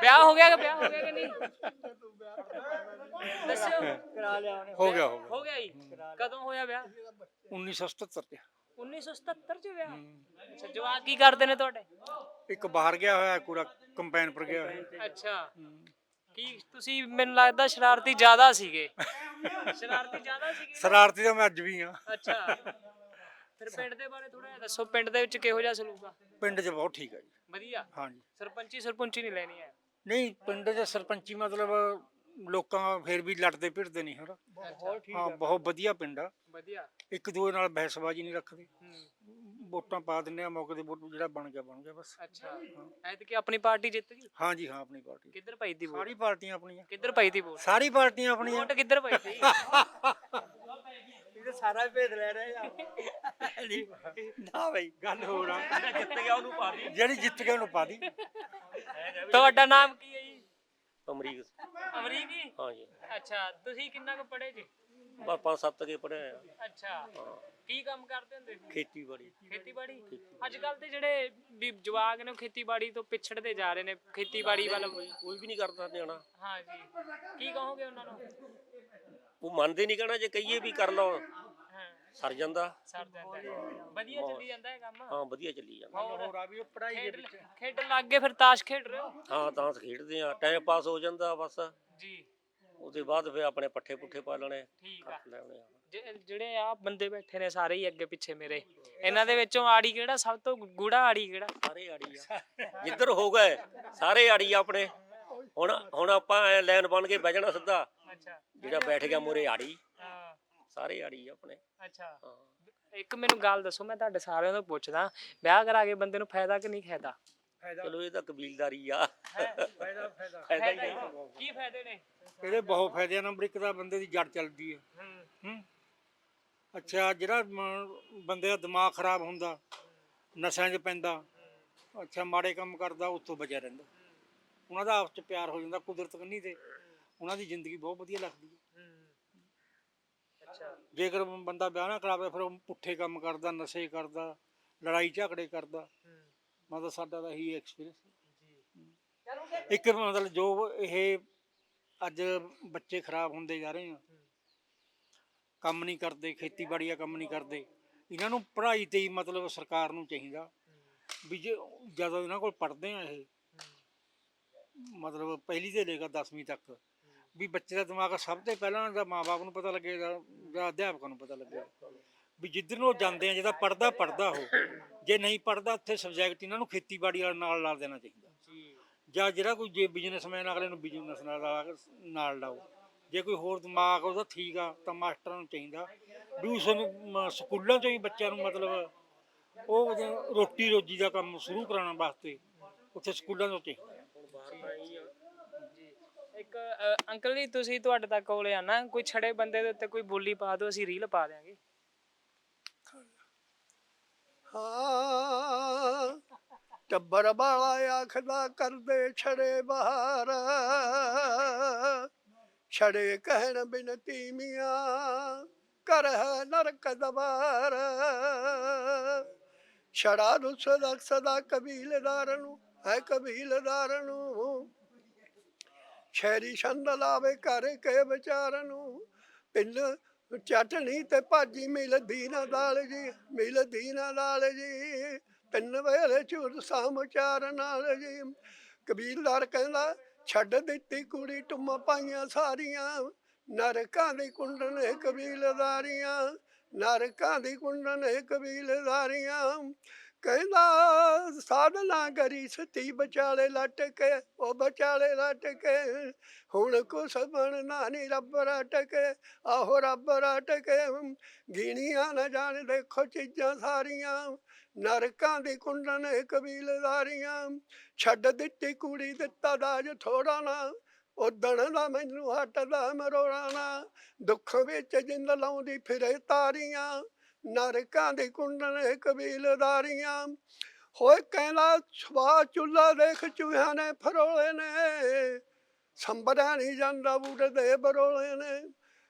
ਵਿਆਹ ਹੋ ਗਿਆ ਕਿ ਵਿਆਹ ਹੋ ਗਿਆ ਕਿ ਨਹੀਂ? ਦੱਸਿਓ ਕਰਾ ਲਿਆ ਉਹਨੇ। ਹੋ ਗਿਆ ਹੋ ਹੋ ਗਿਆ ਜੀ। ਕਦੋਂ ਹੋਇਆ ਵਿਆਹ? 1977 ਤੇ 1977 ਚ। ਵਿਆਹ? ਅੱਛਾ ਜਵਾਕ ਕੀ ਕਰਦੇ ਨੇ ਤੁਹਾਡੇ? ਇੱਕ ਬਾਹਰ ਗਿਆ ਹੋਇਆ ਪੂਰਾ ਕੰਪੈਨ ਪਰ ਗਿਆ ਹੋਇਆ। ਅੱਛਾ। ਕੀ ਤੁਸੀਂ ਮੈਨੂੰ ਲੱਗਦਾ ਸ਼ਰਾਰਤੀ ਜ਼ਿਆਦਾ ਸੀਗੇ। ਸ਼ਰਾਰਤੀ ਜ਼ਿਆਦਾ ਸੀਗੇ? ਸ਼ਰਾਰਤੀ ਤਾਂ ਮੈਂ ਅੱਜ ਵੀ ਆ ਅੱਛਾ। ਫਿਰ ਪਿੰਡ ਦੇ ਬਾਰੇ ਥੋੜਾ ਜਿਹਾ ਦੱਸੋ। ਪਿੰਡ ਦੇ ਵਿੱਚ ਕਿਹੋ ਜਿਹਾ ਸਲੂਕ ਆ? ਪਿੰਡ 'ਚ ਬਹੁਤ ਠੀਕ ਆ ਜੀ। ਵਧੀਆ। ਹਾਂਜੀ। ਸਰਪੰਚੀ ਸਰਪੰਚੀ ਨਹੀਂ ਲੈਣੀ ਹੈ। ਨਹੀਂ ਪਿੰਡ 'ਚ ਸਰਪੰਚੀ ਮਤਲਬ ਲੋਕਾਂ ਫੇਰ ਵੀ ਲੜਦੇ ਭਿੜਦੇ ਨਹੀਂ ਹਨਾ। ਹਾਂ ਬਹੁਤ ਵਧੀਆ ਪਿੰਡ ਆ। ਵਧੀਆ। ਇੱਕ ਦੂਏ ਨਾਲ ਬਹਿਸਬਾਜ਼ੀ ਨਹੀਂ ਰੱਖਦੇ। ਹੂੰ। ਵੋਟਾਂ ਪਾ ਦਿੰਦੇ ਆ ਮੌਕੇ ਤੇ ਵੋਟ ਜਿਹੜਾ ਬਣ ਗਿਆ ਬਣ ਗਿਆ ਬਸ। ਅੱਛਾ। ਐਤਕੀ ਆਪਣੀ ਪਾਰਟੀ ਜਿੱਤ ਗਈ। ਹਾਂਜੀ ਹਾਂ ਆਪਣੀ ਪਾਰਟੀ। ਕਿੱਧਰ ਪਈ ਦੀ ਵੋਟ? ਸਾਰੀ ਪਾਰਟੀਆਂ ਆਪਣੀਆਂ। ਕਿੱਧਰ ਪਈ ਦੀ ਵੋਟ? ਸਾਰੀ ਪਾਰਟੀਆਂ ਆਪਣੀਆਂ। ਵੋਟ ਕਿੱਧਰ ਪਈ ਸੀ? ਇਹ ਸਾਰਾ ਭੇਦ ਲੈ ਰਹੇ ਆ। ਨਾ ਬਈ ਗੱਲ ਹੋ ਰਹਾ ਜਿੱਤ ਗਿਆ ਉਹਨੂੰ ਪਾ ਦੀ। ਜਿਹੜੀ ਜਿੱਤ ਗਿਆ ਉਹਨੂੰ ਪਾ ਦੀ। ਤੁਹਾਡਾ ਨਾਮ ਕੀ ਹੈ ਜੀ? ਅਮਰੀਕ। ਅਮਰੀਕੀ ਹਾਂਜੀ। ਅੱਛਾ ਤੁਸੀਂ ਕਿੰਨਾ ਕੁ ਪੜ੍ਹੇ ਜੀ? ਬਸ ਪੰਜ ਸੱਤ ਕੇ ਪੜਿਆ ਆ। ਅੱਛਾ ਕੀ ਕੰਮ ਕਰਦੇ ਹੁੰਦੇ ਸੀ? ਖੇਤੀਬਾੜੀ। ਖੇਤੀਬਾੜੀ? ਅੱਜ ਕੱਲ ਤੇ ਜਿਹੜੇ ਵੀ ਜਵਾਕ ਨੇ ਉਹ ਖੇਤੀਬਾੜੀ ਤੋਂ ਪਿਛੜਦੇ ਜਾ ਰਹੇ ਨੇ ਖੇਤੀਬਾੜੀ ਵੱਲ। ਕੋਈ ਵੀ ਨਹੀਂ ਕਰਦਾ ਨਿਆਣਾ ਹਾਂ ਜੀ। ਕੀ ਕਹੋਗੇ ਉਹਨਾਂ ਨੂੰ? ਉਹ ਮੰਨਦੇ ਨਹੀਂ ਕਹਿਣਾ ਜੇ ਕਹੀਏ ਵੀ ਕਰ ਲਓ। ਸਰ ਜਾਂਦਾ। ਸਰ ਜਾਂਦਾ ਹੈ। ਵਧੀਆ ਚੱਲੀ ਜਾਂਦਾ ਹੈ ਕੰਮ। ਹਾਂ ਵਧੀਆ ਚੱਲੀ ਜਾਂਦਾ। ਹੋਰ? ਆ ਵੀ ਉਹ ਪੜਾਈ ਦੇ ਖੇਡ ਵਿੱਚ। ਖੇਡਣ ਲੱਗ ਗਏ ਫਿਰ ਤਾਸ਼ ਖੇਡ ਰਹੇ ਹੋ? ਹਾਂ ਤਾਂ ਖੇਡਦੇ ਆ ਟਾਈਮ ਪਾਸ ਹੋ ਜਾਂਦਾ ਬਸ। ਜੀ। ਉਹਦੇ ਬਾਅਦ ਫਿਰ ਆਪਣੇ ਪੱਠੇ ਪੁੱਠੇ ਪਾ ਲੈਣੇ ਠੀਕ ਆ। ਕੱਟ ਲੈਣੇ ਆ। ਜਿ- ਜਿਹੜੇ ਆ ਬੰਦੇ ਬੈਠੇ ਨੇ ਸਾਰੇ ਹੀ ਅੱਗੇ ਪਿੱਛੇ ਮੇਰੇ। ਇਹਨਾਂ ਦੇ ਵਿੱਚੋਂ ਆੜੀ ਕਿਹੜਾ? ਸਭ ਤੋਂ ਗੂੜਾ ਆੜੀ ਕਿਹੜਾ? ਸਾਰੇ ਆੜੀ ਆ। ਜਿੱਧਰ ਹੋ ਗਏ ਸਾਰੇ ਆੜੀ ਆ ਆਪਣੇ। ਹੁਣ ਹੁਣ ਆਪਾਂ ਐ ਲਾਈਨ ਬਣ ਕੇ ਬਹਿ ਜਾਣਾ ਸਿੱਧਾ। ਅੱਛਾ। ਜਿਹੜਾ ਬੈਠ ਗਿਆ ਮੂਰੇ ਆੜੀ। ਸਾਰੇ ਆੜੀ ਆ ਆਪਣੇ। ਅੱਛਾ। ਹਾਂ। ਇੱਕ ਮੈਨੂੰ ਗੱਲ ਦੱਸੋ ਮੈਂ ਤੁਹਾਡੇ ਸਾਰਿਆਂ ਤੋਂ ਪੁੱਛਦਾ ਵਿਆਹ ਕਰਾ ਕੇ ਬੰਦੇ ਨੂੰ ਫਾਇਦਾ ਕਿ ਨਹੀਂ ਫਾਇਦਾ? ਚਲੋ ਇਹ ਤਾਂ ਕਬੀਲਦਾਰੀ ਆ। ਫਾਇਦਾ ਫਾਇਦਾ। ਫਾਇਦਾ ਹੀ ਫਾਇਦਾ ਹੈ ਹੀ। ਕੀ ਫਾਇਦੇ ਨੇ? ਇਹਦੇ ਬਹੁਤ ਫਾਇਦੇ ਆ ਨੰਬਰ ਇੱਕ ਤਾਂ ਬੰਦੇ ਦੀ ਜੜ ਚੱਲਦੀ ਹੈ ਹੂੰ। ਹੂੰ। ਅੱਛਾ ਜਿਹੜਾ ਮ- ਬੰਦੇ ਦਾ ਦਿਮਾਗ ਖਰਾਬ ਹੁੰਦਾ ਨਸ਼ਿਆਂ 'ਚ ਪੈਂਦਾ ਅੱਛਾ ਮਾੜੇ ਕੰਮ ਕਰਦਾ ਉੱਥੋਂ ਬਚਿਆ ਰਹਿੰਦਾ। ਉਹਨਾਂ ਦਾ ਆਪਸ 'ਚ ਪਿਆਰ ਹੋ ਜਾਂਦਾ ਕੁਦਰਤ ਕੰਨੀ ਤੇ। ਉਹਨਾਂ ਦੀ ਜ਼ਿੰਦਗੀ ਬਹੁਤ ਵਧੀਆ ਲੱਗਦੀ ਹੂੰ ਅੱਛਾ। ਜੇਕਰ ਬੰਦਾ ਵਿਆਹ ਨਾ ਕਰਾਵੇ ਫਿਰ ਉਹ ਪੁੱਠੇ ਕੰਮ ਕਰਦਾ ਨਸ਼ੇ ਕਰਦਾ ਲੜਾਈ ਝਗੜੇ ਕਰਦਾ। ਮਤਲਬ ਸਾਡਾ ਤਾਂ ਇਹੀ ਐਕਸਪੀਰੀਅੰਸ ਜੀ। ਇੱਕ ਮਤਲਬ ਜੋ ਇਹ ਅੱਜ ਬੱਚੇ ਖਰਾਬ ਹੁੰਦੇ ਜਾ ਰਹੇ ਆ। ਕੰਮ ਨਹੀਂ ਕਰਦੇ ਖੇਤੀਬਾੜੀ ਦਾ ਕੰਮ ਨਹੀਂ ਕਰਦੇ। ਇਹਨਾਂ ਨੂੰ ਪੜ੍ਹਾਈ ਤੇ ਹੀ ਮਤਲਬ ਸਰਕਾਰ ਨੂੰ ਚਾਹੀਦਾ ਵੀ ਜੇ ਜਦੋਂ ਇਹਨਾਂ ਕੋਲ ਪੜ੍ਹਦੇ ਆ ਇਹ ਮਤਲਬ ਪਹਿਲੀ ਤੋਂ ਲੈ ਕੇ 10ਵੀਂ ਤੱਕ ਵੀ ਬੱਚੇ ਦਾ ਦਿਮਾਗ ਸਭ ਤੋਂ ਪਹਿਲਾਂ ਦਾ ਮਾਪੇ ਨੂੰ ਪਤਾ ਲੱਗੇਗਾ ਜਾਂ ਅਧਿਆਪਕਾਂ ਨੂੰ ਪਤਾ ਲੱਗੇਗਾ ਵੀ ਜਿੱਧਰ ਨੂੰ ਉਹ ਜਾਂਦੇ ਆ, ਜਿਹਦਾ ਪੜਦਾ ਪੜਦਾ ਉਹ ਜੇ ਨਹੀਂ ਪੜਦਾ ਉੱਥੇ ਸਬਜੈਕਟ ਇਹਨਾਂ ਨੂੰ ਖੇਤੀਬਾੜੀ ਵਾਲੇ ਨਾਲ ਲਾ ਦੇਣਾ ਚਾਹੀਦਾ। ਜਾਂ ਜਿਹੜਾ ਕੋਈ ਜੇ ਬਿਜ਼ਨਸਮੈਨ ਅਗਲੇ ਨੂੰ ਬਿਜ਼ਨਸ ਨਾਲ ਨਾਲ ਲਾਓ। ਜੇ ਕੋਈ ਹੋਰ ਦਿਮਾਗ ਉਹਦਾ ਠੀਕ ਆ, ਤਾਂ ਮਾਸਟਰਾਂ ਨੂੰ ਚਾਹੀਦਾ। ਵੀ ਉਸ ਨੂੰ ਸਕੂਲਾਂ ਚੋਂ ਹੀ ਬੱਚਿਆਂ ਨੂੰ ਮਤਲਬ ਉਹ ਰੋਟੀ ਰੋਜੀ ਦਾ ਕੰਮ ਸ਼ੁਰੂ ਕਰਾਉਣ ਵਾਸਤੇ ਉੱਥੇ ਸਕੂਲਾਂ ਤੋਂ ਚਾਹੀਦਾ। ਇੱਕ ਅ, ਅੰਕਲ ਜੀ ਤੁਸੀਂ ਤੁਹਾਡੇ ਤੱਕ ਕੋਲੇ ਆਣਾ ਕੋਈ ਛੜੇ ਬੰਦੇ ਦੇ ਉੱਤੇ ਕੋਈ ਬੋਲੀ ਪਾ ਦਿਓ ਅਸੀਂ ਰੀਲ ਪਾ ਦਿਆਂਗੇ। ਹਾਂ ਟੱਬਰ ਵਾਲਾ ਆਖਦਾ ਕਰਦੇ ਛੜੇ ਬਹਾਰ। ਛੜੇ ਕਹਿਣ ਬਿਨਤੀ ਮੀਆਂ ਕਰ ਹੈ ਨਰਕ ਦਵਾਰ। ਛੜਾ ਨੂੰ ਸਦਾ ਸਦਾ ਕਬੀਲਦਾਰ ਨੂੰ ਹੈ ਕਬੀਲਦਾਰ ਨੂੰ। ਸ਼ਹਿਰੀ ਛੰਦ ਲਾਵੇ ਘਰ ਕੇ ਵਿਚਾਰ ਨੂੰ। ਪਿੰਡ ਚਟਣੀ ਤੇ ਭਾਜੀ ਮਿਲਦੀ ਨਾ ਦਾਲ ਜੀ, ਮਿਲਦੀ ਨਾ ਦਾਲ ਜੀ। ਤਿੰਨ ਵੇਲੇ ਝੂਰ ਸਮਾਚਾਰ ਨਾਲ ਜੀ। ਕਬੀਲਦਾਰ ਕਹਿੰਦਾ, ਛੱਡ ਦਿੱਤੀ ਕੁੜੀ ਟੁੰਮ ਪਾਈਆਂ ਸਾਰੀਆਂ। ਨਰਕਾਂ ਦੀ ਕੁੰਡਨ ਕਬੀਲਦਾਰੀਆਂ, ਨਰਕਾਂ ਦੀ ਕੁੰਡਨ ਕਬੀਲਦਾਰੀਆਂ। ਕਹਿੰਦਾ ਸਾਧਨਾ ਕਰੀ ਸਤੀ ਵਿਚਾਲੇ ਲਟ ਕੇ, ਉਹ ਵਿਚਾਲੇ ਲਟ ਕੇ। ਹੁਣ ਕੁਛ ਬਣਨਾ ਨਹੀਂ ਰੱਬ ਰਟ ਕੇ, ਆਹੋ ਰੱਬ ਰਟ ਕੇ। ਗਿਣੀਆਂ ਨਾ ਜਾਣ ਦੇਖੋ ਚੀਜ਼ਾਂ ਸਾਰੀਆਂ, ਨਰਕਾਂ ਦੀ ਕੁੰਡਨ ਕਬੀਲਦਾਰੀਆਂ ਛੱਡ ਦਿੱਤੀ ਕੁੜੀ ਦਿੱਤਾ ਦਾਜ ਥੋੜਾ ਨਾ, ਉਦਣ ਦਾ ਮੈਨੂੰ ਹਟਦਾ ਮਰੋੜਾ ਨਾ। ਦੁੱਖ ਵਿੱਚ ਜਿੰਦ ਲਾਉਂਦੀ ਫਿਰੇ ਤਾਰੀਆਂ। ਨਾਰਿਕਾਂ ਦੀ ਕੁੰਡਲੇ ਕਬੀਲਦਾਰੀਆਂ। ਹੋਏ ਕਹਿੰਦਾ ਛਵਾ ਚੁੱਲਾ ਦੇਖ ਚੂਹਿਆਂ ਨੇ ਫਰੋਲੇ ਨੇ। ਸੰਭਰਿਆ ਨਹੀਂ ਜਾਂਦਾ ਬੂਟੇ ਦੇ ਬਰੋਲੇ ਨੇ।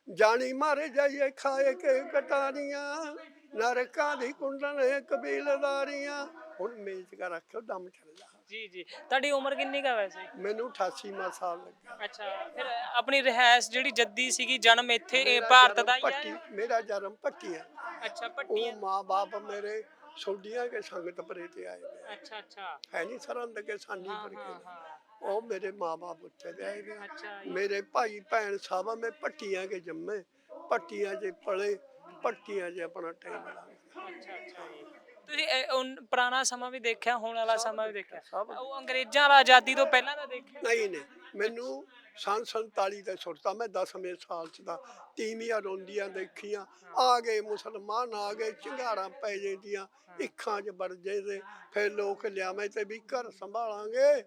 ਜਾਣੀ ਮਾਰੇ ਜਾਈਏ ਖਾਏ ਕੇ ਕਟਾਰੀਆਂ। ਨਰਕਾਂ ਦੀ ਕੁੰਡਲੇ ਕਬੀਲਦਾਰੀਆਂ। ਹੁਣ ਮੇਜ਼ ਕਰ ਰੱਖਿਓ ਦਮ ਚੱਲਦਾ ਜੀ। ਜੀ ਤੁਹਾਡੀ ਉਮਰ ਕਿੰਨੀ ਕਾ ਵੈਸੇ? ਮੈਨੂੰ 88 ਸਾਲ ਅੱਛਾ ਫਿਰ ਆਪਣੀ ਰਹਿائش ਜਿਹੜੀ ਜੱਦੀ ਸੀਗੀ ਜਨਮ ਇੱਥੇ ਇਹ ਭਾਰਤ ਦਾ ਹੀ ਹੈ ਮੇਰਾ ਜਨਮ ਪੱਕੀ ਹੈ। ਅੱਛਾ ਪੱਟੀਆਂ ਉਹ ਮਾਂ-ਬਾਪ ਮੇਰੇ ਸੋਡੀਆਂ ਕੇ ਸੰਗਤ ਪਰੇ ਤੇ ਆਏ ਅੱਛਾ ਅੱਛਾ। ਹੈ ਨਹੀਂ ਸਰੰਦ ਕੇ ਸਾਨੀ ਹਾਂ ਪਰ ਹਾਂ ਕੇ ਹਾਂ। ਉਹ ਮੇਰੇ ਮਾਂ-ਬਾਪ ਉੱਥੇ ਦੇ ਆਏ ਨੇ ਅੱਛਾ ਜੀ। ਮੇਰੇ ਭਾਈ ਭੈਣ ਸਭ ਮੈਂ ਪੱਟੀਆਂ ਕੇ ਜੰਮੇ। ਪੱਟੀਆਂ 'ਚ ਪਲੇ ਪੱਟੀਆਂ 'ਚ ਆਪਣਾ ਟਾਈਮ ਲਾਇਆ ਅੱਛਾ ਅੱਛਾ ਜੀ। ਤੁਸੀਂ ਇਹ ਉਨ- ਪੁਰਾਣਾ ਸਮਾਂ ਵੀ ਦੇਖਿਆ ਹੁਣ ਵਾਲਾ ਸਮਾਂ ਵੀ ਦੇਖਿਆ? ਸਭ। ਉਹ ਅੰਗਰੇਜ਼ਾਂ ਵਾਲਾ ਆਜ਼ਾਦੀ ਤੋਂ ਪਹਿਲਾਂ ਦਾ ਦੇਖਿਆ? ਨਹੀਂ ਨਹੀਂ। ਮੈਨੂੰ ਸੰਨ 47 ਤੇ। ਸੁਰਤਾ ਮੈਂ 10ਵੇਂ ਸਾਲ ਚ ਦਾ ਤੀਵੀਆਂ ਰੋਂਦੀਆਂ ਦੇਖੀਆਂ। ਆ ਗਏ ਮੁਸਲਮਾਨ ਆ ਗਏ ਚਿੰਗਾਰਾਂ ਪੈ ਜਾਂਦੀਆਂ। ਇੱਖਾਂ 'ਚ ਵਰਜੇ ਦੇ ਫਿਰ ਲੋਕ ਲਿਆਵੇਂ ਤੇ ਵੀ ਘਰ ਸੰਭਾਲਾਂਗੇ।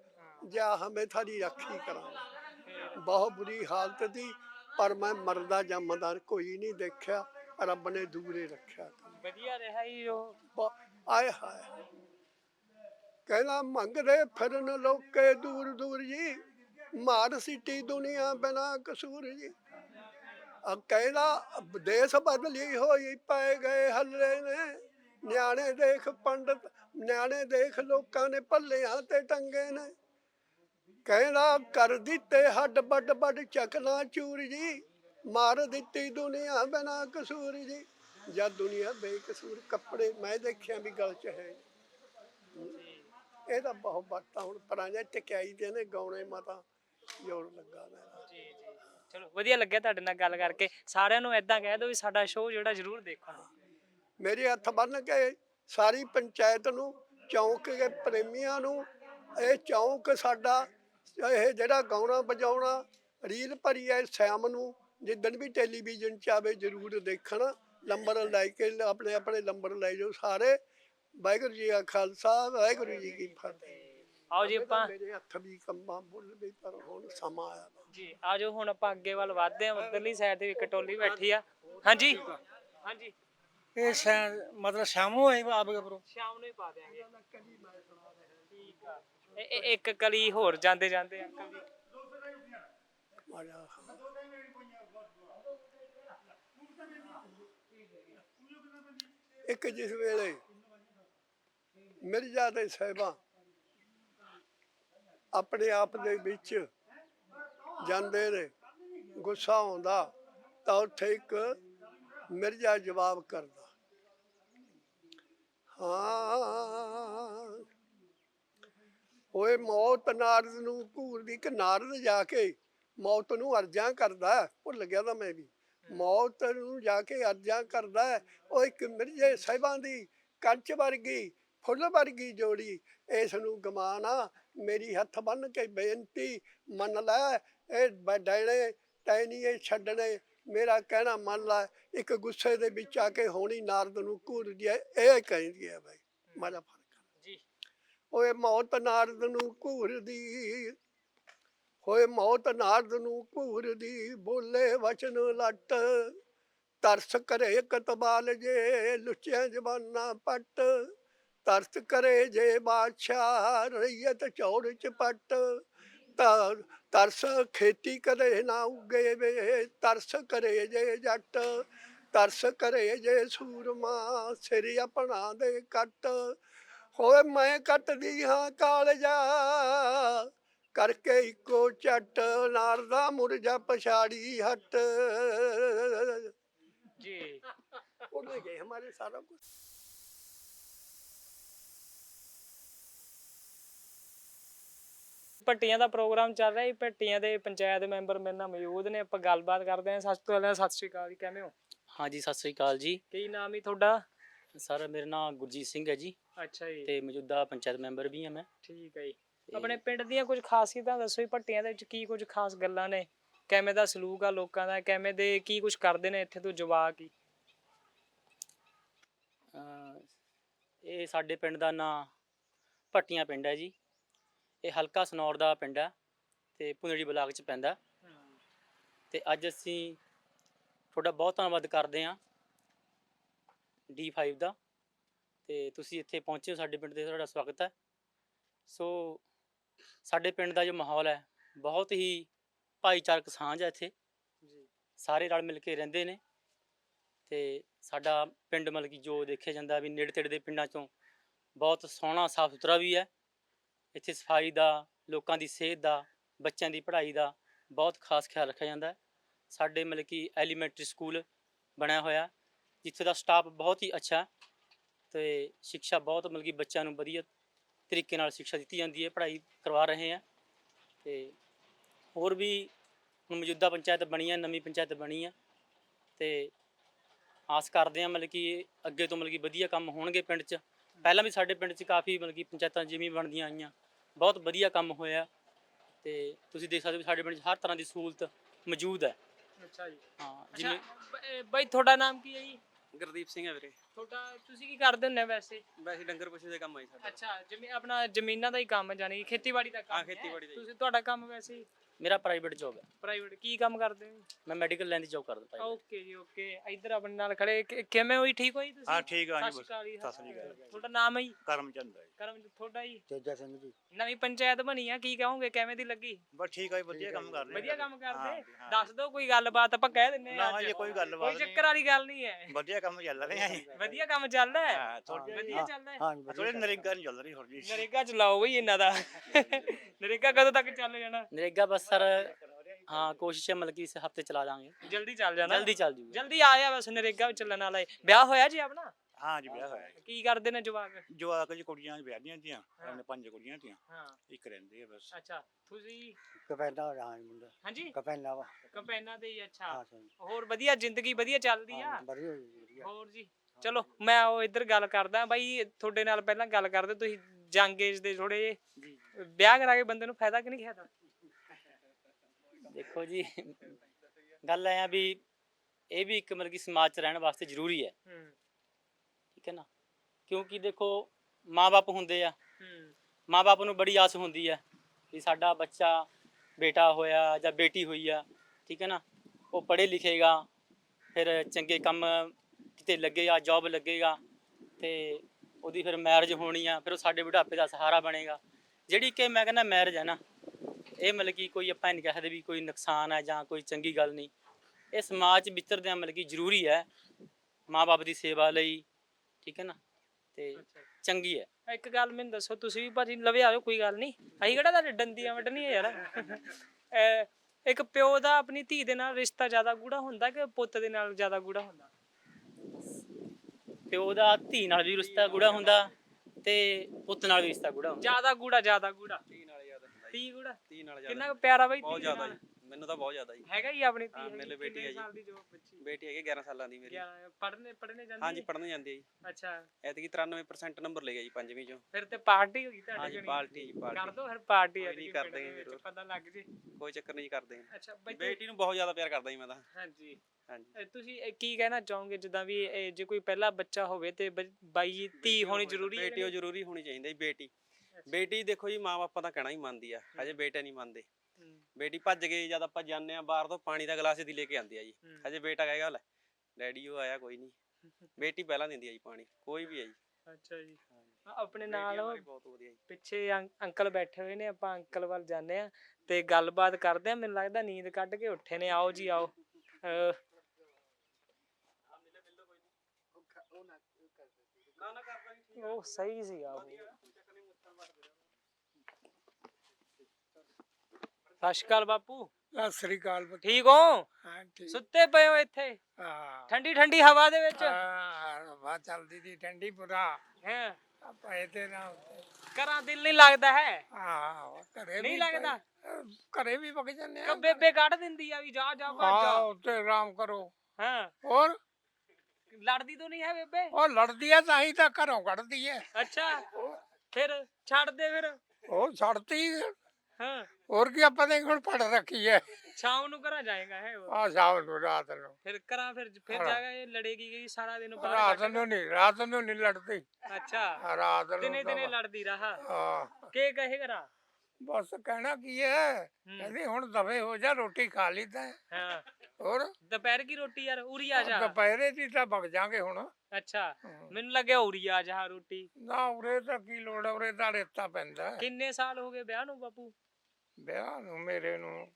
ਜਾਂ ਹਮੇ ਥਾਰੀ ਰੱਖੀ ਕਰਾਂਗੇ ਬਹੁਤ ਬੁਰੀ ਹਾਲਤ ਦੀ ਪਰ ਮੈਂ ਮਰਦਾ ਜੰਮਦਾ ਕੋਈ ਨਹੀਂ ਦੇਖਿਆ। ਰੱਬ ਨੇ ਦੂਰੇ ਰੱਖਿਆ ਵਧੀਆ ਰਿਹਾ ਹੀ ਉਹ। ਆਏ ਹਾਏ। ਕਹਿੰਦਾ ਮੰਗਦੇ ਫਿਰਨ ਲੋਕੇ ਦੂਰ ਦੂਰ ਜੀ। ਮਾਰ ਸਿੱਟੀ ਦੁਨੀਆ ਬਿਨਾ ਕਸੂਰ ਜੀ। ਕਹਿੰਦਾ ਦੇਸ਼ ਬਦਲੀ ਹੋਈ ਪੈ ਗਏ ਹੱਲੇ ਨੇ। ਨਿਆਣੇ ਦੇਖ ਪੰਡਤ, ਨਿਆਣੇ ਦੇਖ ਲੋਕਾਂ ਨੇ ਭੱਲਿਆਂ ਤੇ ਟੰਗੇ ਨੇ। ਕਹਿੰਦਾ ਕਰ ਦਿੱਤੇ ਹੱਡ ਵੱਡ ਵੱਡ ਚਕਨਾ ਚੂਰ ਜੀ। ਮਾਰ ਦਿੱਤੀ ਦੁਨੀਆ ਬਿਨਾ ਕਸੂਰ ਜੀ। ਜਦ ਦੁਨੀਆ ਬੇਕਸੂਰ, ਕੱਪੜੇ ਮੈਂ ਦੇਖਿਆ ਵੀ ਗਲ ਚ ਹੈ ਇਹ ਤਾਂ ਬਹੁਤ ਬਾਤਾਂ ਹੁਣ ਪਰਾਂਜਾ ਟਕਿਆਈ ਦੇ ਨੇ, ਗਾਉਣੇ ਮਾਤਾ। ਜੋਰ ਲੱਗਾ ਮੇਰਾ ਜੀ ਜੀ। ਚਲੋ ਵਧੀਆ ਲੱਗਿਆ ਤੁਹਾਡੇ ਨਾਲ ਗੱਲ ਕਰਕੇ। ਸਾਰਿਆਂ ਨੂੰ ਇਦਾਂ ਕਹਿ ਦਿਓ ਵੀ ਸਾਡਾ ਸ਼ੋਅ ਜਿਹੜਾ ਜ਼ਰੂਰ ਦੇਖਣਾ ਮੇਰੇ ਹੱਥ ਬੰਨ ਕੇ ਸਾਰੀ ਪੰਚਾਇਤ ਨੂੰ ਚੌਂਕ ਦੇ ਪ੍ਰੇਮੀਆਂ ਨੂੰ ਇਹ ਚੌਂਕ ਸਾਡਾ ਇਹ ਜਿਹੜਾ ਗਾਉਣਾ ਵਜਾਉਣਾ ਰੀਲ ਭਰੀ ਹੈ ਸ਼ਾਮ ਨੂੰ ਜਿੱਦਣ ਵੀ ਟੈਲੀਵਿਜ਼ਨ 'ਚ ਆਵੇ ਜ਼ਰੂਰ ਦੇਖਣ। ਨੰਬਰ ਲੈ ਕੇ ਆਪਣੇ ਆਪਣੇ ਨੰਬਰ ਲੈ ਜਾਓ ਸਾਰੇ। ਵਾਹਿਗੁਰੂ ਜੀ ਕਾ ਖਾਲਸਾ ਵਾਹਿਗੁਰੂ ਜੀ ਕੀ ਫਤਿਹ। ਆਓ ਜੀ ਆਪਾਂ ਮੇਰੇ ਹੱਥ ਵੀ ਕੰਮਾਂ ਬੁੱਲ ਵੀ ਪਰ ਹੁਣ ਸਮਾਂ ਆਇਆ। ਜੀ ਆਜੋ ਹੁਣ ਆਪਾਂ ਅੱਗੇ ਵੱਲ ਵਧਦੇ ਹਾਂ। ਉਧਰਲੀ ਸਾਈਡ ਤੇ ਇੱਕ ਟੋਲੀ ਬੈਠੀ ਆ। ਹਾਂਜੀ। ਹਾਂਜੀ। ਇਹ ਸ਼ਾਇਦ ਮਤਲਬ ਸ਼ਾਮੋਂ ਹੈ ਆਪ ਗੱਭਰੂ ਸ਼ਾਮ ਨੂੰ ਹੀ ਪਾ ਦਿਆਂਗੇ। ਠੀਕ ਆ। ਇਹ- ਇਹ ਇੱਕ ਕਲੀ ਹੋਰ ਜਾਂਦੇ ਜਾਂਦੇ ਅੰਕਲ ਜੀ ਮਾੜਾ ਇੱਕ ਜਿਸ ਵੇਲੇ ਮਿਰਜ਼ਾ ਦੇ ਸਾਹਿਬਾਂ ਆਪਣੇ ਆਪ ਦੇ ਵਿੱਚ ਜਾਂਦੇ ਨੇ, ਗੁੱਸਾ ਆਉਂਦਾ ਤਾਂ ਉੱਥੇ ਇੱਕ ਮਿਰਜ਼ਾ ਜਵਾਬ ਕਰਦਾ। ਹਾਂ। ਓਏ ਮੌਤ ਨਾਰਦ ਨੂੰ ਘੂਰਦੀ ਕਿ ਨਾਰਦ ਜਾ ਕੇ ਮੌਤ ਨੂੰ ਅਰਜ਼ਾਂ ਕਰਦਾ ਭੁੱਲ ਗਿਆ ਤਾਂ ਮੈਂ ਵੀ। ਮੌਤ ਨੂੰ ਜਾ ਕੇ ਅਰਜ਼ਾਂ ਕਰਦਾ ਉਹ ਇੱਕ ਮਿਰਜ਼ੇ ਸਾਹਿਬਾਂ ਦੀ ਕੰਚ ਵਰਗੀ ਫੁੱਲ ਵਰਗੀ ਜੋੜੀ ਇਸ ਨੂੰ ਗਮਾਨਾ ਮੇਰੀ ਹੱਥ ਬੰਨ ਕੇ ਬੇਨਤੀ ਮੰਨ ਲੈ ਇਹ ਡੈਣੇ ਤੈਨੀ ਇਹ ਛੱਡਣੇ ਮੇਰਾ ਕਹਿਣਾ ਮੰਨ ਲੈ ਇੱਕ ਗੁੱਸੇ ਦੇ ਵਿੱਚ ਆ ਕੇ ਹੋਣੀ ਨਾਰਦ ਨੂੰ ਘੂਰਦੀ ਹੈ ਇਹ ਕਹਿੰਦੀ ਹੈ ਬਾਈ ਮਾੜਾ ਫ਼ਰਕ ਜੀ। ਓਏ ਮੌਤ ਨਾਰਦ ਨੂੰ ਘੂਰਦੀ ਹੋਏ ਮੌਤ ਨਾਰਦ ਨੂੰ ਘੂਰਦੀ ਬੋਲੇ ਵਚਨ ਲੱਟ ਤਰਸ ਕਰੇ ਕਤਬਾਲ ਜੇ ਲੁੱਚਿਆਂ ਜਵਾਨਾ ਪੱਟ। ਤਰਸ ਕਰੇ ਜੇ ਬਾਦਸ਼ਾਹ ਰਈਅਤ ਚੌੜ ਚ ਪੱਟ ਤਾਂ ਤਰਸ ਖੇਤੀ ਕਰੇ ਨਾ ਉਗੇ ਵੇ ਤਰਸ ਕਰੇ ਜੇ ਜੱਟ। ਤਰਸ ਕਰੇ ਜੇ ਸੂਰਮਾ ਸਿਰ ਆਪਣਾ ਦੇ ਕੱਟ। ਹੋਏ ਮੈਂ ਕੱਟਦੀ ਹਾਂ ਕਾਲਜਾ ਕਰਕੇ ਇੱਕੋ ਝੱਟ ਨਾਰਦਾ ਮੁਰਜਾ ਪਛਾੜੀ ਹਟ। ਜੀ। ਉਹਨੇ ਗਏ ਹਮਾਰੇ ਸਾਰਾ ਕੁਝ ਭੱਟੀਆਂ ਦਾ ਪ੍ਰੋਗਰਾਮ ਚੱਲ ਰਿਹਾ ਹੈ ਭੱਟੀਆਂ ਦੇ ਪੰਚਾਇਤ ਮੈਂਬਰ ਮੇਰੇ ਨਾਲ ਮੌਜੂਦ ਨੇ ਆਪਾਂ ਗੱਲਬਾਤ ਕਰਦੇ ਹਾਂ। ਸਭ ਤੋਂ ਪਹਿਲਾਂ ਸਤਿ ਸ਼੍ਰੀ ਅਕਾਲ ਜੀ ਕਿਵੇਂ ਹੋ? ਹਾਂਜੀ ਸਤਿ ਸ੍ਰੀ ਅਕਾਲ ਜੀ। ਕੀ ਨਾਮ ਹੀ ਤੁਹਾਡਾ? ਸਰ ਮੇਰਾ ਨਾਮ ਗੁਰਜੀਤ ਸਿੰਘ ਹੈ ਜੀ। ਅੱਛਾ ਜੀ। ਤੇ ਮੌਜੂਦਾ ਪੰਚਾਇਤ ਮੈਂਬਰ ਵੀ ਹਾਂ ਮੈਂ। ਠੀਕ ਹੈ ਜੀ। ਆਪਣੇ ਪਿੰਡ ਦੀਆਂ ਕੁਝ ਖਾਸੀਅਤਾਂ ਦੱਸੋ ਜੀ ਭੱਟੀਆਂ ਦੇ ਵਿੱਚ ਕੀ ਕੁਝ ਖਾਸ ਗੱਲਾਂ ਨੇ? ਕਿਵੇਂ ਦਾ ਸਲੂਕ ਆ ਲੋਕਾਂ ਦਾ ਕਿਵੇਂ ਦੇ ਕੀ ਕੁਝ ਕਰਦੇ ਨੇ ਇੱਥੇ ਤੋਂ ਜਵਾਕ ਹੀ ਅਹ ਇਹ ਸਾਡੇ ਪਿੰਡ ਦਾ ਨਾਂ ਭੱਟੀਆਂ ਪਿੰਡ ਹੈ ਜੀ। ਇਹ ਹਲਕਾ ਸਨੌਰ ਦਾ ਪਿੰਡ ਹੈ ਤੇ ਪੁਨੇੜੀ ਬਲਾਕ ਚ ਪੈਂਦਾ ਤੇ ਅੱਜ ਅਸੀਂ ਤੁਹਾਡਾ ਬਹੁਤ ਧੰਨਵਾਦ ਕਰਦੇ ਹਾਂ D5 ਦਾ। ਤੇ ਤੁਸੀਂ ਇੱਥੇ ਪਹੁੰਚੇ ਹੋ ਸਾਡੇ ਪਿੰਡ ਤੇ ਤੁਹਾਡਾ ਸਵਾਗਤ ਹੈ। ਸੋ ਸਾਡੇ ਪਿੰਡ ਦਾ ਜੋ ਮਾਹੌਲ ਹੈ ਬਹੁਤ ਹੀ ਭਾਈਚਾਰਕ ਸਾਂਝ ਹੈ ਇੱਥੇ। ਜੀ। ਸਾਰੇ ਰਲ ਮਿਲ ਕੇ ਰਹਿੰਦੇ ਨੇ। ਤੇ ਸਾਡਾ ਪਿੰਡ ਮਤਲਬ ਕਿ ਜੋ ਦੇਖਿਆ ਜਾਂਦਾ ਵੀ ਨੇੜੇ ਤੇੜੇ ਦੇ ਪਿੰਡਾਂ ਚੋਂ ਬਹੁਤ ਸੋਹਣਾ ਸਾਫ਼ ਸੁਥਰਾ ਵੀ ਹੈ। ਇੱਥੇ ਸਫ਼ਾਈ ਦਾ, ਲੋਕਾਂ ਦੀ ਸਿਹਤ ਦਾ, ਬੱਚਿਆਂ ਦੀ ਪੜ੍ਹਾਈ ਦਾ ਬਹੁਤ ਖਾਸ ਖਿਆਲ ਰੱਖਿਆ ਜਾਂਦਾ ਹੈ। ਸਾਡੇ ਮਤਲਬ ਕਿ ਐਲੀਮੈਂਟਰੀ ਸਕੂਲ ਬਣਿਆ ਹੋਇਆ, ਜਿੱਥੇ ਦਾ ਸਟਾਫ ਬਹੁਤ ਹੀ ਅੱਛਾ ਹੈ ਤੇ ਸਿੱਖਿਆ ਬਹੁਤ ਮਤਲਬ ਕਿ ਬੱਚਿਆਂ ਨੂੰ ਵਧੀਆ ਤਰੀਕੇ ਨਾਲ ਸਿੱਖਿਆ ਦਿੱਤੀ ਜਾਂਦੀ ਹੈ, ਪੜ੍ਹਾਈ ਕਰਵਾ ਰਹੇ ਆ ਤੇ ਹੋਰ ਵੀ ਹੁਣ ਮੌਜੂਦਾ ਪੰਚਾਇਤ ਬਣੀ ਹੈ, ਨਵੀਂ ਪੰਚਾਇਤ ਬਣੀ ਹੈ ਤੇ ਆਸ ਕਰਦੇ ਹਾਂ ਮਤਲਬ ਕਿ ਅੱਗੇ ਤੋਂ ਮਤਲਬ ਕਿ ਵਧੀਆ ਕੰਮ ਹੋਣਗੇ ਪਿੰਡ 'ਚ। ਪਹਿਲਾਂ ਵੀ ਸਾਡੇ ਪਿੰਡ 'ਚ ਕਾਫੀ ਮਤਲਬ ਕਿ ਪੰਚਾਇਤਾਂ ਜਿਵੇਂ ਬਣਦੀਆਂ ਆਈਆਂ ਬਹੁਤ ਵਧੀਆ ਕੰਮ ਹੋਇਆ ਤੇ ਤੁਸੀਂ ਦੇਖ ਸਕਦੇ ਹੋ ਸਾਡੇ ਪਿੰਡ 'ਚ ਹਰ ਤਰ੍ਹਾਂ ਦੀ ਸਹੂਲਤ ਮੌਜੂਦ ਹੈ। ਅੱਛਾ ਜੀ। ਹਾਂ ਜਿਵੇਂ ਬਾਈ ਤੁਹਾਡਾ ਨਾਮ ਕੀ ਹੈ ਜੀ? ਗੁਰਦੀਪ ਸਿੰਘ ਹੈ ਵੀਰੇ। ਤੁਹਾਡਾ ਤੁਸੀਂ ਕੀ ਕਰਦੇ ਹੁੰਦੇ ਹੋ ਵੈਸੇ? ਵੈਸੇ ਡੰਗਰ ਪਸ਼ੂ ਦੇ ਕੰਮ ਆਈ ਸਾਡਾ। ਅੱਛਾ ਜਿਵੇਂ ਆਪਣਾ ਜ਼ਮੀਨਾਂ ਦਾ ਹੀ ਕੰਮ ਜਾਨੀ ਕਿ ਖੇਤੀਬਾੜੀ ਦਾ ਕੰਮ ਹਾਂ, ਹੈ। ਖੇਤੀਬਾੜੀ ਦਾ ਹੀ। ਤੁਸੀਂ ਤੁਹਾਡਾ ਕੰਮ ਵੈਸੇ ਹੀ ਮੇਰਾ ਪ੍ਰਾਈਵੇਟ ਜੌਬ ਹੈ। ਪ੍ਰਾਈਵੇਟ ਕੀ ਕੰਮ ਕਰਦੇ ਹੋ? ਮੈਂ ਮੈਡੀਕਲ ਲਾਈਨ ਦੀ ਜੌਬ ਕਰਦਾ private। ਓਕੇ ਜੀ ਓਕੇ ਇੱਧਰ ਆਪਣੇ ਨਾਲ ਖੜੇ ਕਿ- ਕਿਵੇਂ ਹੋਈ? ਠੀਕ ਹੋਈ ਤੁਸੀਂ? ਹਾਂ, ਠੀਕ ਆ ਜੀ, ਸਤਿ ਸ਼੍ਰੀ ਅਕਾਲ ਜੀ, ਸਤਿ ਸ਼੍ਰੀ ਅਕਾਲ। ਤੁਹਾਡਾ ਨਾਮ ਹੈ ਜੀ? ਕਰਮਚੰਦ ਹੈ ਜੀ। ਤੁਹਾਡਾ ਜੀ? ਤੇਜਾ ਸਿੰਘ ਜੀ। ਨਵੀਂ ਪੰਚਾਇਤ ਬਣੀ ਆ ਕੀ ਕਹੋਗੇ? ਕਿਵੇਂ ਦੀ ਲੱਗੀ? ਬਸ ਠੀਕ ਹੈ ਜੀ, ਵਧੀਆ ਕੰਮ ਕਰ ਰਹੇ ਵਧੀਆ ਹਾਂ। ਕੰਮ ਕਰਦੇ? ਹਾਂ, ਹਾਂ। ਦੱਸ ਦਿਓ ਕੋਈ ਗੱਲਬਾਤ ਆਪਾਂ ਕਹਿ ਦਿੰਨੇ ਨਾ। ਜੀ ਕੋਈ ਗੱਲਬਾਤ ਕੋਈ ਨਹੀਂ। ਚੱਕਰ ਵਾਲੀ ਗੱਲ ਨਹੀਂ ਹੈ। ਵਧੀਆ ਕੰਮ ਚੱਲ ਰਿਹਾ ਹੈ ਵਧੀਆ ਕੰਮ ਚੱਲਦਾ ਹੈ? ਹਾਂ ਥੋੜੇ ਵਧੀਆ ਚੱਲਦਾ ਹੈ? ਹਾਂਜੀ ਥੋੜੇ ਨਰੇਗਾ ਨਹੀਂ ਚੱਲ ਰਹੀ ਹੋਰ ਜੀ। ਨਰੇਗਾ ਚ ਲਾਓ ਬਈ ਇਹਨਾਂ ਦਾ। ਨਰੇਗਾ ਕਦੋਂ ਤੱਕ ਚੱਲ ਜਾਣਾ? ਨਰੇਗਾ ਬਸ ਸਰ ਹਾਂ ਕੋਸ਼ਿਸ਼ ਹੈ ਮਤਲਬ ਕਿ ਇਸ ਹਫ਼ਤੇ ਚਲਾ ਦਾਂਗੇ। ਜਲਦੀ ਚੱਲ ਜਾਣਾ। ਜਲਦੀ ਚੱਲ ਜੂਗਾ। ਜਲਦੀ ਆਇਆ ਵੈਸੇ ਨਰੇਗਾ ਵਿੱਚ ਚੱਲਣ ਵਾਲਾ ਏ। ਵਿਆਹ ਹੋਇਆ ਜੀ ਆਪਣਾ? ਹਾਂ ਜੀ ਵਿਆਹ ਹੋਇਆ। ਕੀ ਕਰਦੇ ਨੇ ਜਵਾਕ? ਜੋ ਆ ਕੇ ਕੁੜੀਆਂ ਵਿਆਹੀਆਂ ਦੀਆਂ ਉਹਨੇ ਪੰਜ ਕੁੜੀਆਂ ਦੀਆਂ ਹਾਂ। ਇੱਕ ਰਹਿੰਦੀ ਹੈ ਬਸ। ਅੱਛਾ ਤੁਸੀਂ? ਕਪੈਨਾ ਹਾਂ ਮੁੰਡਾ। ਹਾਂਜੀ? ਕਪੈਨਾ ਵਾ। ਕੰਪੈਨਾ ਤੇ ਹੀ ਅੱਛਾ। ਹਾਂ ਸਹੀ ਹੋਰ ਵਧੀਆ ਜ਼ਿੰਦਗੀ ਵਧੀਆ ਚੱਲਦੀ ਆ? ਬੜੀ ਵਧੀਆ ਹੋਰ ਜੀ? ਚਲੋ ਮੈਂ ਉਹ ਇੱਧਰ ਗੱਲ ਕਰਦਾ। ਬਾਈ ਤੁਹਾਡੇ ਨਾਲ ਪਹਿਲਾਂ ਗੱਲ ਕਰਦੇ ਤੁਸੀਂ ਜੰਗ ਏਜ ਦੇ ਥੋੜੇ ਵਿਆਹ ਕਰਾ ਕੇ ਬੰਦੇ ਨੂੰ ਫਾਇਦਾ ਕਿ ਨਹੀਂ ਫਾਇਦਾ? ਦੇਖੋ ਜੀ ਗੱਲ ਐ ਆ ਵੀ ਇਹ ਵੀ ਇੱਕ ਮਤਲਬ ਕਿ ਸਮਾਜ 'ਚ ਰਹਿਣ ਵਾਸਤੇ ਜ਼ਰੂਰੀ ਹੈ। ਹੂੰ। ਠੀਕ ਹੈ ਨਾ? ਕਿਉਂਕਿ ਦੇਖੋ ਮਾਪੇ ਹੁੰਦੇ ਆ। ਹੂੰ। ਮਾਪੇ ਨੂੰ ਬੜੀ ਆਸ ਹੁੰਦੀ ਹੈ ਕਿ ਸਾਡਾ ਬੱਚਾ ਬੇਟਾ ਹੋਇਆ ਜਾਂ ਬੇਟੀ ਹੋਈ ਆ ਠੀਕ ਹੈ ਨਾ? ਉਹ ਪੜ੍ਹੇ ਲਿਖੇਗਾ ਫਿਰ ਚੰਗੇ ਕੰਮ ਕਿਤੇ ਲੱਗੇਗਾ ਜੌਬ ਲੱਗੇਗਾ ਤੇ ਉਹਦੀ ਫਿਰ ਮੈਰਿਜ ਹੋਣੀ ਆ ਫਿਰ ਉਹ ਸਾਡੇ ਬੁਢਾਪੇ ਦਾ ਸਹਾਰਾ ਬਣੇਗਾ। ਜਿਹੜੀ ਕਿ ਮੈਂ ਕਹਿੰਦਾ ਮੈਰਿਜ ਹੈ ਨਾ ਇਹ ਮਤਲਬ ਕਿ ਕੋਈ ਆਪਾਂ ਨਹੀਂ ਕਹਦੇ ਵੀ ਕੋਈ ਨੁਕਸਾਨ ਹੈ ਜਾਂ ਕੋਈ ਚੰਗੀ ਗੱਲ ਨਹੀਂ। ਇਹ ਸਮਾਜ ਵਿਚਰਦਿਆਂ ਮਤਲਬ ਕਿ ਜ਼ਰੂਰੀ ਹੈ। ਮਾਪੇ ਦੀ ਸੇਵਾ ਲਈ ਠੀਕ ਹੈ ਨਾ? ਤੇ ਚੰਗੀ ਹੈ। ਇੱਕ ਗੱਲ ਮੈਨੂੰ ਦੱਸੋ ਤੁਸੀਂ ਵੀ ਭਾਜੀ ਲਵੇ ਆਇਓ ਕੋਈ ਗੱਲ ਨਹੀਂ। ਅਸੀਂ ਕਿਹੜਾ ਤੁਹਾਡੇ ਡੰਦੀਆਂ ਵੱਢਣੀਆਂ ਯਾਰ? ਅਹ ਇੱਕ ਪਿਓ ਦਾ ਆਪਣੀ ਧੀ ਦੇ ਨਾਲ ਰਿਸ਼ਤਾ ਜ਼ਿਆਦਾ ਗੂੜਾ ਹੁੰਦਾ ਕਿ ਪੁੱਤ ਦੇ ਨਾਲ ਜ਼ਿਆਦਾ ਗੂੜਾ ਹੁੰਦਾ? ਪਿਓ ਦਾ ਧੀ ਨਾਲ ਵੀ ਰਿਸ਼ਤਾ ਗੂੜਾ ਹੁੰਦਾ ਤੇ ਪੁੱਤ ਨਾਲ ਵੀ ਰਿਸ਼ਤਾ ਗੂੜਾ ਹੁੰਦਾ। ਜ਼ਿਆਦਾ ਗੂੜਾ ਜ਼ਿਆਦਾ ਗੂੜਾ ਤੀ ਗੂੜਾ ਤੀ ਨਾਲ ਜ਼ਿਆਦਾ ਕਿੰਨਾ ਕੁ ਪਿਆਰਾ ਬਈ ਬਹੁਤ ਜ਼ਿਆਦਾ ਨਾਲ? ਜੀ ਮੈਨੂੰ ਤਾਂ ਬਹੁਤ ਜ਼ਿਆਦਾ ਜੀ ਹੈਗਾ ਹੀ ਆਪਣੀ ਹਾਂ, ਹੈਗੀ, ਮੇਰੇ ਬੇਟੀ ਕਿੰਨੇ ਹੈ ਜੀ। ਸਾਲ ਦੀ ਜੋ ਬੱਚੀ ਬੇਟੀ ਹੈਗੀ 11 ਸਾਲਾਂ ਦੀ ਮੇਰੀ ਪੜਨੇ ਪੜਨੇ ਜਾਂਦੀ ਹਾਂਜੀ ਹੈ? ਪੜ੍ਹਨ ਜਾਂਦੀ ਹੈ ਜੀ ਅੱਛਾ ਐਤਕੀ 93% ਨੰਬਰ ਲੈ ਗਿਆ ਜੀ ਪੰਜਵੀਂ ਚੋਂ ਫਿਰ ਤੇ ਪਾਰਟੀ ਹੋ ਗਈ ਤੁਹਾਡੇ ਹਾਂਜੀ। ਪਾਰਟੀ ਜੀ ਕਰ ਪਾਰਟੀ ਦੋ ਫਿਰ ਪਾਰਟੀ ਕੋਈ ਅੱਜ ਨਹੀਂ ਵੀ ਕਰਦੇ ਪਿੰਡ ਦੇ ਜ਼ਰੂਰ। ਪਤਾ ਲੱਗ ਜੇ ਕੋਈ ਚੱਕਰ ਨਹੀਂ ਜੀ ਕਰਦੇ ਹਾਂ। ਅੱਛਾ ਬਈ ਤੂੰ- ਬੇਟੀ ਨੂੰ ਬਹੁਤ ਜ਼ਿਆਦਾ ਪਿਆਰ ਕਰਦਾ ਜੀ ਮੈਂ ਤਾਂ ਹਾਂਜੀ ਹਾਂਜੀ ਤੁਸੀਂ ਇਹ ਕੀ ਕਹਿਣਾ ਚਾਹੋਗੇ ਜਿੱਦਾਂ ਵੀ ਇਹ ਜੇ ਕੋਈ ਪਹਿਲਾ ਬੱਚਾ ਹੋਵੇ ਤੇ ਬ- ਬਾਈ ਜੀ ਧੀ ਹੋਣੀ ਜ਼ਰੂਰੀ ਹੈ ਬੇਟੀ ਉਹ? ਜ਼ਰੂਰੀ ਹੋਣੀ ਚਾਹੀਦੀ ਜੀ ਬੇਟੀ। ਬੇਟੀ ਦੇਖੋ ਜੀ ਮਾਂ ਬਾਪਾਂ ਦਾ ਕਹਿਣਾ ਹੀ ਮੰਨਦੀ ਆ ਹਜੇ ਬੇਟੇ ਨਹੀਂ ਮੰਨਦੇ। ਬੇਟੀ ਭੱਜ ਗਈ ਜਦ ਆਪਾਂ ਜਾਂਦੇ ਆ ਬਾਹਰ ਤੋਂ ਪਾਣੀ ਦਾ ਗਲਾਸ ਦੀ ਲੈ ਕੇ ਆਂਦੀ ਆ ਜੀ। ਹਜੇ ਬੇਟਾ ਕਹੇਗਾ ਲੈ ਡੈਡੀ ਉਹ ਆਇਆ ਕੋਈ ਨਹੀਂ। ਬੇਟੀ ਪਹਿਲਾਂ ਦਿੰਦੀ ਆ ਜੀ ਪਾਣੀ ਕੋਈ ਵੀ ਆ ਜੀ। ਅੱਛਾ ਜੀ। ਆਪਣੇ ਨਾਲ ਹਮਾਰੀ ਬਹੁਤ ਵਧੀਆ ਜੀ। ਪਿੱਛੇ ਅੰਕ- ਅੰਕਲ ਬੈਠੇ ਹੋਏ ਨੇ ਆਪਾਂ ਅੰਕਲ ਵੱਲ ਜਾਂਦੇ ਆ ਤੇ ਗੱਲਬਾਤ ਕਰਦੇ ਆ ਮੈਨੂੰ ਲੱਗਦਾ ਨੀਂਦ ਕੱਢ ਕੇ ਉੱਠੇ ਨੇ ਆਓ ਜੀ ਆਓ। ਉਹ ਸਹੀ ਸੀਗਾ ਉਹ ਸਤਿ ਸ਼੍ਰੀ ਅਕਾਲ ਬਾਪੂ। ਸਤਿ ਸ੍ਰੀ ਅਕਾਲ ਬੱਚੇ ਠੀਕ ਹੋ? ਹਾਂ ਠੀਕ। ਸੁੱਤੇ ਪਏ ਹੋ ਇੱਥੇ? ਹਾਂ। ਠੰਡੀ ਠੰਡੀ ਹਵਾ ਦੇ ਵਿੱਚ? ਹਾਂ, ਹਵਾ ਚੱਲਦੀ ਦੀ ਠੰਡੀ ਪੁਰਾ। ਹੈ? ਆਪਾਂ ਇਹਦੇ ਨਾਲ ਕਰਾਂ ਦਿਲ ਨਹੀਂ ਲੱਗਦਾ ਹੈ? ਹਾਂ ਘਰੇ ਨਹੀਂ ਲੱਗਦਾ? ਘਰੇ ਵੀ ਵਗ ਜਾਂਦੇ ਆ। ਬੇਬੇ ਕੱਢ ਦਿੰਦੀ ਆ ਵੀ ਜਾ ਜਾ ਭੱਜ ਹਾਂ ਜਾ ਉੱਤੇ ਆਰਾਮ ਕਰੋ। ਹਾਂ। ਹੋਰ? ਲੜਦੀ ਤਾਂ ਨਹੀਂ ਹੈ ਬੇਬੇ? ਉਹ ਲੜਦੀ ਆ ਤਾਂ ਹੀ ਤਾਂ ਘਰੋਂ ਕੱਢਦੀ ਐ ਅੱਛਾ। ਫਿਰ ਛੱਡ ਦੇ ਫਿਰ। ਉਹ ਛੱਡਤੀ ਹਾਂ। ਹੋਰ ਕੀ ਆਪਾਂ ਨੇ ਹੁਣ ਪੜ ਰੱਖੀ ਐ ਸ਼ਾਮ ਨੂੰ ਘਰਾਂ ਜਾਏਗਾ ਹੈ ਉਹ ਆ ਸ਼ਾਮ ਨੂੰ ਰਾਤ ਨੂੰ। ਫਿਰ ਕਰਾਂ ਫਿਰ ਫਿਰ ਹਾਂ। ਜਾਗਾ ਇਹ ਲੜੇਗੀ ਕਿ ਸਾਰਾ ਦਿਨ ਬਾਹਰ ਰਾਤ ਕੱਢ- ਨੂੰ ਨਹੀਂ ਰਾਤ ਨੂੰ ਨਹੀਂ ਲੜਦੀ। ਅੱਛਾ। ਰਾਤ ਨੂੰ ਦਿਨੇ ਤਾਂ ਦਿਨੇ ਲੜਦੀ ਰਹਾ। ਹਾਂ। ਕੀ ਕਹੇ ਕਰਾਂ ਬਸ ਕਹਿਣਾ ਕੀ ਹੈ? ਕਹਿੰਦੀ ਹੁਣ ਦਵੇ ਹੋ ਜਾ ਰੋਟੀ ਖਾ ਲਈ ਤਾਂ। ਹਾਂ। ਹੋਰ? ਦੁਪਹਿਰ ਕੀ ਰੋਟੀ ਯਾਰ? ਉਰੀ ਆ ਜਾ। ਦੁਪਹਿਰੇ ਦੀ ਤਾਂ ਵਗ ਜਾਗੇ ਹੁਣ। ਅੱਛਾ। ਹਾਂ। ਮੈਨੂੰ ਲੱਗਿਆ ਉਰੀ ਆ ਜਾ ਰੋਟੀ। ਨਾ ਉਰੇ ਤਾਂ ਕੀ ਲੋੜ ਆ, ਉਰੇ ਤਾਂ ਰੇਤਾ ਪੈਂਦਾ। ਹੈ। ਕਿੰਨੇ ਸਾਲ ਹੋ ਗਏ ਵਿਆਹ ਨੂੰ ਬਾਪੂ? ਵਿਆਹ ਨੂੰ ਮੇਰੇ ਨੂੰ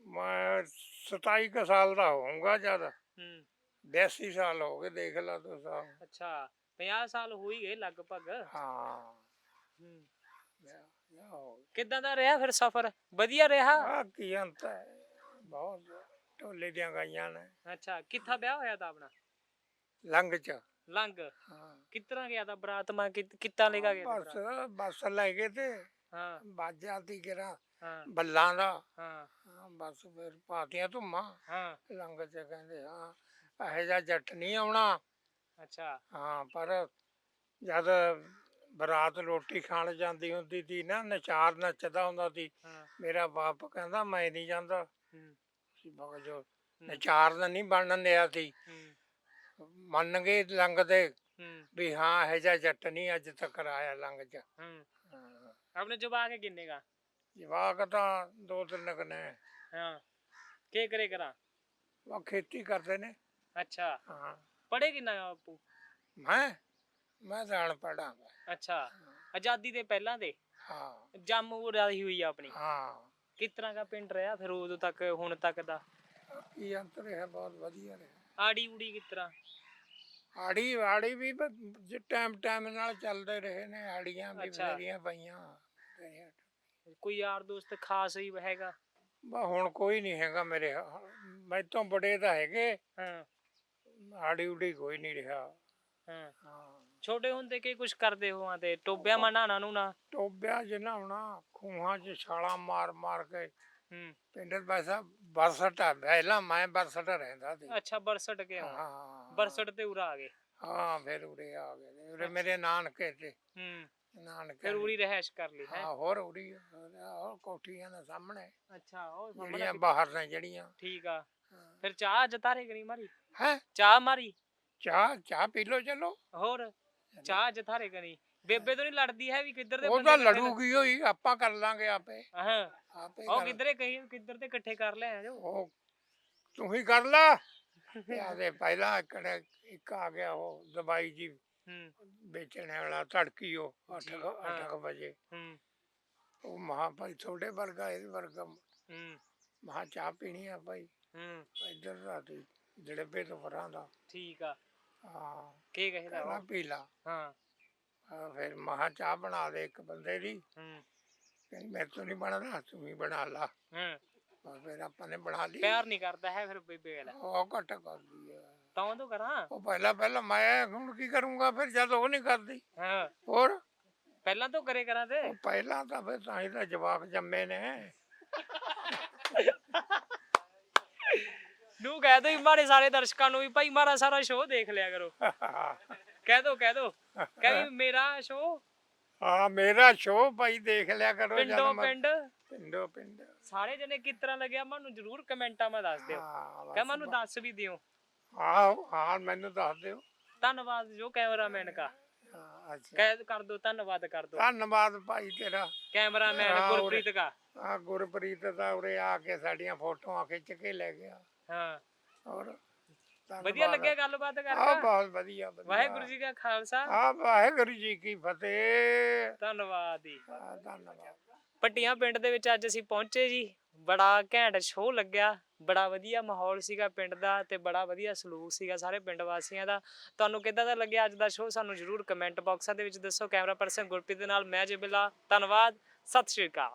ਮੈਂ 27 ਕੁ ਸਾਲ ਦਾ ਹੋਊਗਾ ਜਦ। ਹੂੰ। 82 ਸਾਲ ਹੋ ਗਏ ਦੇਖ ਲਾ ਤੂੰ ਸਾਬ ਅੱਛਾ 50 ਸਾਲ ਹੋ ਹੀ ਗਏ ਲਗਭਗ। ਹਾਂ। ਕਿੱਦਾਂ ਦਾ ਰਿਹਾ ਫਿਰ ਸਫ਼ਰ? ਵਧੀਆ ਰਿਹਾ? ਆ ਕੀ ਅੰਤ ਹੈ। ਬਹੁਤ ਢੋਲੇ ਦੀਆਂ ਗਾਈਆਂ ਨੇ। ਅੱਛਾ ਕਿੱਥਾ ਵਿਆਹ ਹੋਇਆ ਤਾਂ ਆਪਣਾ? ਲੰਘ ਚ। ਲੰਗ ਹਾਂ। ਕਿਤਨਾ ਗਿਆ ਤਾਂ? ਬਰਾਤ ਮਾ ਕਿੱਤਾ ਲੈ ਕੇ ਗਿਆ ਬਸ? ਬੱਸ ਲੈ ਗਏ ਤੇ। ਹਾਂ। ਬਾਜਾ ਦੀ ਗਿਰਾ ਹਾਂ। ਬੱਲਾਂ ਦਾ। ਹਾਂ। ਹਾਂ ਬਸ ਫਿਰ ਪਾਤੀਆਂ ਧੁੰਮਾਂ। ਹਾਂ। ਲੰਘ ਚ ਕਹਿੰਦੇ ਹਾਂ ਇਹੋ ਜਿਹਾ ਜੱਟ ਨਹੀਂ ਆਉਣਾ। ਅੱਛਾ। ਹਾਂ ਪਰ ਜਦ ਬਰਾਤ ਰੋਟੀ ਖਾਣ ਜਾਂਦੀ ਹੁੰਦੀ ਸੀ ਨਾ ਨਚਾਰ ਨੱਚਦਾ ਹੁੰਦਾ ਸੀ ਹਾਂ। ਮੇਰਾ ਬਾਪ ਕਹਿੰਦਾ ਮੈਂ ਨਹੀਂ ਜਾਂਦਾ। ਸੀ ਜੋ ਨਚਾਰ ਦਾ ਨਹੀਂ ਬਣਨ ਦਿਆ ਸੀ। ਮੰਨ ਗਏ ਲੰਘਦੇ ਹੂੰ। ਵੀ ਹਾਂ ਇਹੋ ਜਿਹਾ ਜੱਟ ਨਹੀਂ ਅੱਜ ਤੱਕ ਆਇਆ ਲੰਘ ਚ। ਆਪਣੇ ਜਵਾਕ ਕਿੰਨੇ ਕਾ ਜਵਾਕ ਤਾਂ ਦੋ ਤਿੰਨ ਕੁ ਨੇ। ਹਾਂ ਕੀ ਕਰੇ ਕਰਾਂ? ਉਹ ਖੇਤੀ ਕਰਦੇ ਨੇ। ਅੱਛਾ। ਹਾਂ। ਪੜੇ ਕਿੰਨਾ ਬਾਪੂ? ਮੈਂ ਮੈਂ ਤਾਂ ਅਨਪੜ੍ਹ ਅੱਛਾ ਆਜ਼ਾਦੀ ਦੇ ਪਹਿਲਾਂ ਦੇ? ਹਾਂ। ਜੰਮ ਰਹੀ ਹੋਈ ਆ ਆਪਣੀ। ਹਾਂ। ਕਿਸ ਤਰ੍ਹਾਂ ਦਾ ਪਿੰਡ ਰਿਹਾ ਫਿਰ ਉਦੋਂ ਤੱਕ ਹੁਣ ਤੱਕ ਦਾ? ਕੀ ਅੰਤਰ ਹੈ ਬਹੁਤ ਵਧੀਆ ਰਿਹਾ। ਆੜੀ ਉੜੀ ਕਿਸ ਤਰ੍ਹਾਂ? ਆੜੀ ਆੜੀ ਵੀ ਟਾਈਮ ਟਾਈਮ ਨਾਲ ਚੱਲਦੇ ਰਹੇ ਨੇ ਆੜੀਆਂ ਵੀ ਅੱਛਾ। ਬਥੇਰੀਆਂ ਪਈਆਂ। ਤੇ ਕੋਈ ਯਾਰ ਦੋਸਤ ਖਾਸ ਹੀ ਹੈਗਾ? ਬਾ ਹੁਣ ਕੋਈ ਨਹੀਂ ਹੈਗਾ ਮੇਰੇ ਮੈਥੋਂ ਬੜੇ ਤਾਂ ਹੈਗੇ। ਹਾਂ। ਆੜੀ ਉਡੀ ਕੋਈ ਨਹੀਂ ਰਿਹਾ। ਹਾਂ। ਹਾਂ। ਛੋਟੇ ਹੁੰਦੇ ਕੀ ਕੁਝ ਕਰਦੇ ਹੋਵਾਂ ਤੇ? ਟੋਬਿਆਂ ਮਾ ਨਹਾਣਾ ਨੂੰ ਨਾ ਟੋਬਿਆ ਜਿਹਾ ਹੋਣਾ ਖੂਹਾਂ 'ਚ ਛਾਲਾਂ ਮਾਰ ਮਾਰ ਕੇ। ਹੂੰ। ਪਿੰਡ ਵੈਸਾ ਬਰਸਟਾ ਪਹਿਲਾਂ ਮੈਂ ਬਰਸਟਾ ਰਹਿੰਦਾ ਸੀ। ਅੱਛਾ ਬਰਸਟ ਕੇ ਹਾਂ। ਬਰਸੜ ਤੇ ਉਰਾ ਆ ਗਏ। ਹਾਂ ਫਿਰ ਉਰੇ ਆ ਗਏ ਉਰੇ ਮੇਰੇ ਨਾਨਕੇ ਤੇ। ਹੂੰ। ਨਾਨਕੇ ਫਿਰ ਉਰੀ ਰਹਿਸ਼ ਕਰ ਲਈ ਹੈ? ਹੋਰ ਉਰੀ ਹੋਰ ਕੋਠੀਆਂ ਦੇ ਸਾਹਮਣੇ। ਅੱਛਾ ਉਹ ਸਾਹਮਣੇ ਬਾਹਰ ਨੇ ਜਿਹੜੀਆਂ। ਠੀਕ ਆ। ਫਿਰ ਚਾਹ ਜਤਾਰੇ ਕਰੀ ਮਾਰੀ? ਹੈਂ? ਚਾਹ ਮਾਰੀ? ਚਾਹ ਚਾਹ ਪੀ ਲੋ ਚਲੋ। ਹੋਰ? ਚਾਹ ਜਤਾਰੇ ਕਰੀ ਬੇਬੇ ਤੋਂ ਨਹੀਂ ਲੜਦੀ ਹੈ ਵੀ ਕਿੱਧਰ ਦੇ ਉਹ ਤਾਂ ਬੰਦੇ ਇਕੱਠੇ ਕਰ- ਹੋਈ ਆਪਾਂ ਕਰ ਲਾਂਗੇ ਆਪੇ। ਹਾਂ। ਆਪੇ ਉਹ ਕਰ- ਕਿੱਧਰੇ ਕਹੀ ਕਿੱਧਰ ਤੇ ਇਕੱਠੇ ਕਰ ਲੈ ਆਜੋ। ਉਹ ਤੂੰ ਹੀ ਕਰ ਲਾ। ਆਦੇ ਪਹਿਲਾਂ ਇਕੜੇ ਇੱਕ ਆ ਗਿਆ ਉਹ ਦਵਾਈ ਜੀ ਹੂੰ ਵੇਚਣ ਵਾਲਾ ਤੜਕੀ ਉਹ 8 ਜੀ, 8 ਹਾਂ। ਵਜੇ। ਹੂੰ ਉਹ ਮਹਾ ਭਾਈ ਵਰਗਾ ਇਹਦੇ ਵਰਗਾ। ਹੂੰ ਮਹਾ ਚਾਹ ਪੀਣੀ ਆ ਭਾਈ। ਹੂੰ ਇੱਧਰ ਦਾ ਤੂੰ ਜੜੇਬੇ ਤੋਂ ਪਰਾਂ ਦਾ। ਠੀਕ ਆ। ਹਾਂ। ਕੀ ਕਹਿੰਦਾ ਉਹ? ਪੀ ਲਾ। ਹਾਂ, ਫਿਰ ਮਹਾ ਚਾਹ ਬਣਾ ਦੇ ਇੱਕ ਬੰਦੇ ਦੀ। ਹੂੰ ਕਹਿੰਦੀ ਮੇਰੇ ਤੋਂ ਨਹੀਂ ਬਣਦਾ ਤੂੰ ਹੀ ਬਣਾ ਲਾ। ਹੂੰ ਬਸ ਫਿਰ ਆਪਾਂ ਨੇ ਬਣਾ ਲਈ। ਪਿਆਰ ਨਹੀਂ ਕਰਦਾ ਹੈ ਫਿਰ ਬੇਬੇ ਵਾਲਾ। ਉਹ ਘਟ ਕਰਦੀ ਹੈ ਤਾਂ ਤੋਂ ਕਰਾਂ? ਉਹ ਪਹਿਲਾਂ ਪਹਿਲਾਂ ਮੈਂ ਹੁਣ ਕੀ ਕਰੂੰਗਾ ਫਿਰ ਜਦ ਉਹ ਨਹੀਂ ਕਰਦੀ। ਹਾਂ। ਹੋਰ? ਪਹਿਲਾਂ ਤੋਂ ਕਰੇ ਕਰਾਂ ਤੇ? ਉਹ ਪਹਿਲਾਂ ਤਾਂ ਫਿਰ ਤਾਂ ਤਾਂ ਜਵਾਕ ਜੰਮੇ ਨੇ। ਨੂੰ ਕਹਿ ਦੋ ਮਾਰੇ ਸਾਰੇ ਦਰਸ਼ਕਾਂ ਨੂੰ ਵੀ ਭਾਈ ਮਾਰਾ ਸਾਰਾ ਸ਼ੋਅ ਦੇਖ ਲਿਆ ਕਰੋ। ਕਹਿ ਦੋ ਕਹਿ ਦੋ। ਕਹਿ ਵੀ ਮੇਰਾ ਸ਼ੋਅ ਹਾਂ ਮੇਰਾ ਸ਼ੋਅ ਭਾਈ ਦੇਖ ਲਿਆ ਕਰੋ ਪਿੰਡੋਂ ਪਿੰਡ। ਪਿੰਡੋਂ ਪਿੰਡ। ਸਾਰੇ ਜਣੇ ਕਿਸ ਤਰ੍ਹਾਂ ਲੱਗਿਆ? ਮੈਨੂੰ ਜਰੂਰ ਕਮੈਂਟਾਂ ਮੈਂ ਦੱਸ ਦਿਓ। ਹਾਂ ਕਹਿ ਮੈਨੂੰ ਦੱਸ ਵੀ ਦਿਓ। ਹਾਂ ਹਾਂ ਮੈਨੂੰ ਦੱਸ ਦਿਓ। ਧੰਨਵਾਦ ਜੋ ਕੈਮਰਾਮੈਨ ਕਾ ਹਾਂ, ਅੱਛਾ। ਕਹਿ ਕਰ ਦੋ ਧੰਨਵਾਦ ਕਰ ਦੋ। ਧੰਨਵਾਦ ਭਾਈ ਤੇਰਾ। ਕੈਮਰਾਮੈਨ ਹਾਂ, ਗੁਰਪ੍ਰੀਤ ਕਾ ਆ ਗੁਰਪ੍ਰੀਤ ਦਾ ਉਰੇ ਆ ਕੇ ਸਾਡੀਆਂ ਫੋਟੋਆਂ ਖਿੱਚ ਕੇ ਲੈ ਗਿਆ। ਹਾਂ। ਔਰ ਵਧੀਆ ਲੱਗਿਆ ਗੱਲਬਾਤ ਆ ਕਰਕੇ ਬਹੁਤ ਵਧੀਆ ਵਧੀਆ। ਵਾਹਿਗੁਰੂ ਜੀ ਕਾ ਖਾਲਸਾ। ਆ ਵਾਹਿਗੁਰੂ ਜੀ ਕੀ ਫਤਿਹ। ਧੰਨਵਾਦ ਜੀ। ਆ, ਧੰਨਵਾਦ। ਪੱਟੀਆਂ ਪਿੰਡ ਦੇ ਵਿੱਚ ਅੱਜ ਅਸੀਂ ਪਹੁੰਚੇ ਜੀ। ਬੜਾ ਘੈਂਟ ਸ਼ੋਅ ਲੱਗਿਆ। ਬੜਾ ਵਧੀਆ ਮਾਹੌਲ ਸੀਗਾ ਪਿੰਡ ਦਾ ਤੇ ਬੜਾ ਵਧੀਆ ਸਲੂਕ ਸੀਗਾ ਸਾਰੇ ਪਿੰਡ ਵਾਸੀਆਂ ਦਾ। ਤੁਹਾਨੂੰ ਕਿੱਦਾਂ ਦਾ ਲੱਗਿਆ ਅੱਜ ਦਾ ਸ਼ੋਅ ਸਾਨੂੰ ਜਰੂਰ ਕਮੈਂਟ ਬਾਕਸਾਂ ਦੇ ਵਿੱਚ ਦੱਸੋ। ਕੈਮਰਾ ਪਰਸਨ ਗੁਰਪ੍ਰੀਤ ਦੇ ਨਾਲ ਮੈਂ ਜਬਿਲਾ। ਧੰਨਵਾਦ। ਸਤਿ ਸ਼੍ਰੀ ਅਕਾਲ।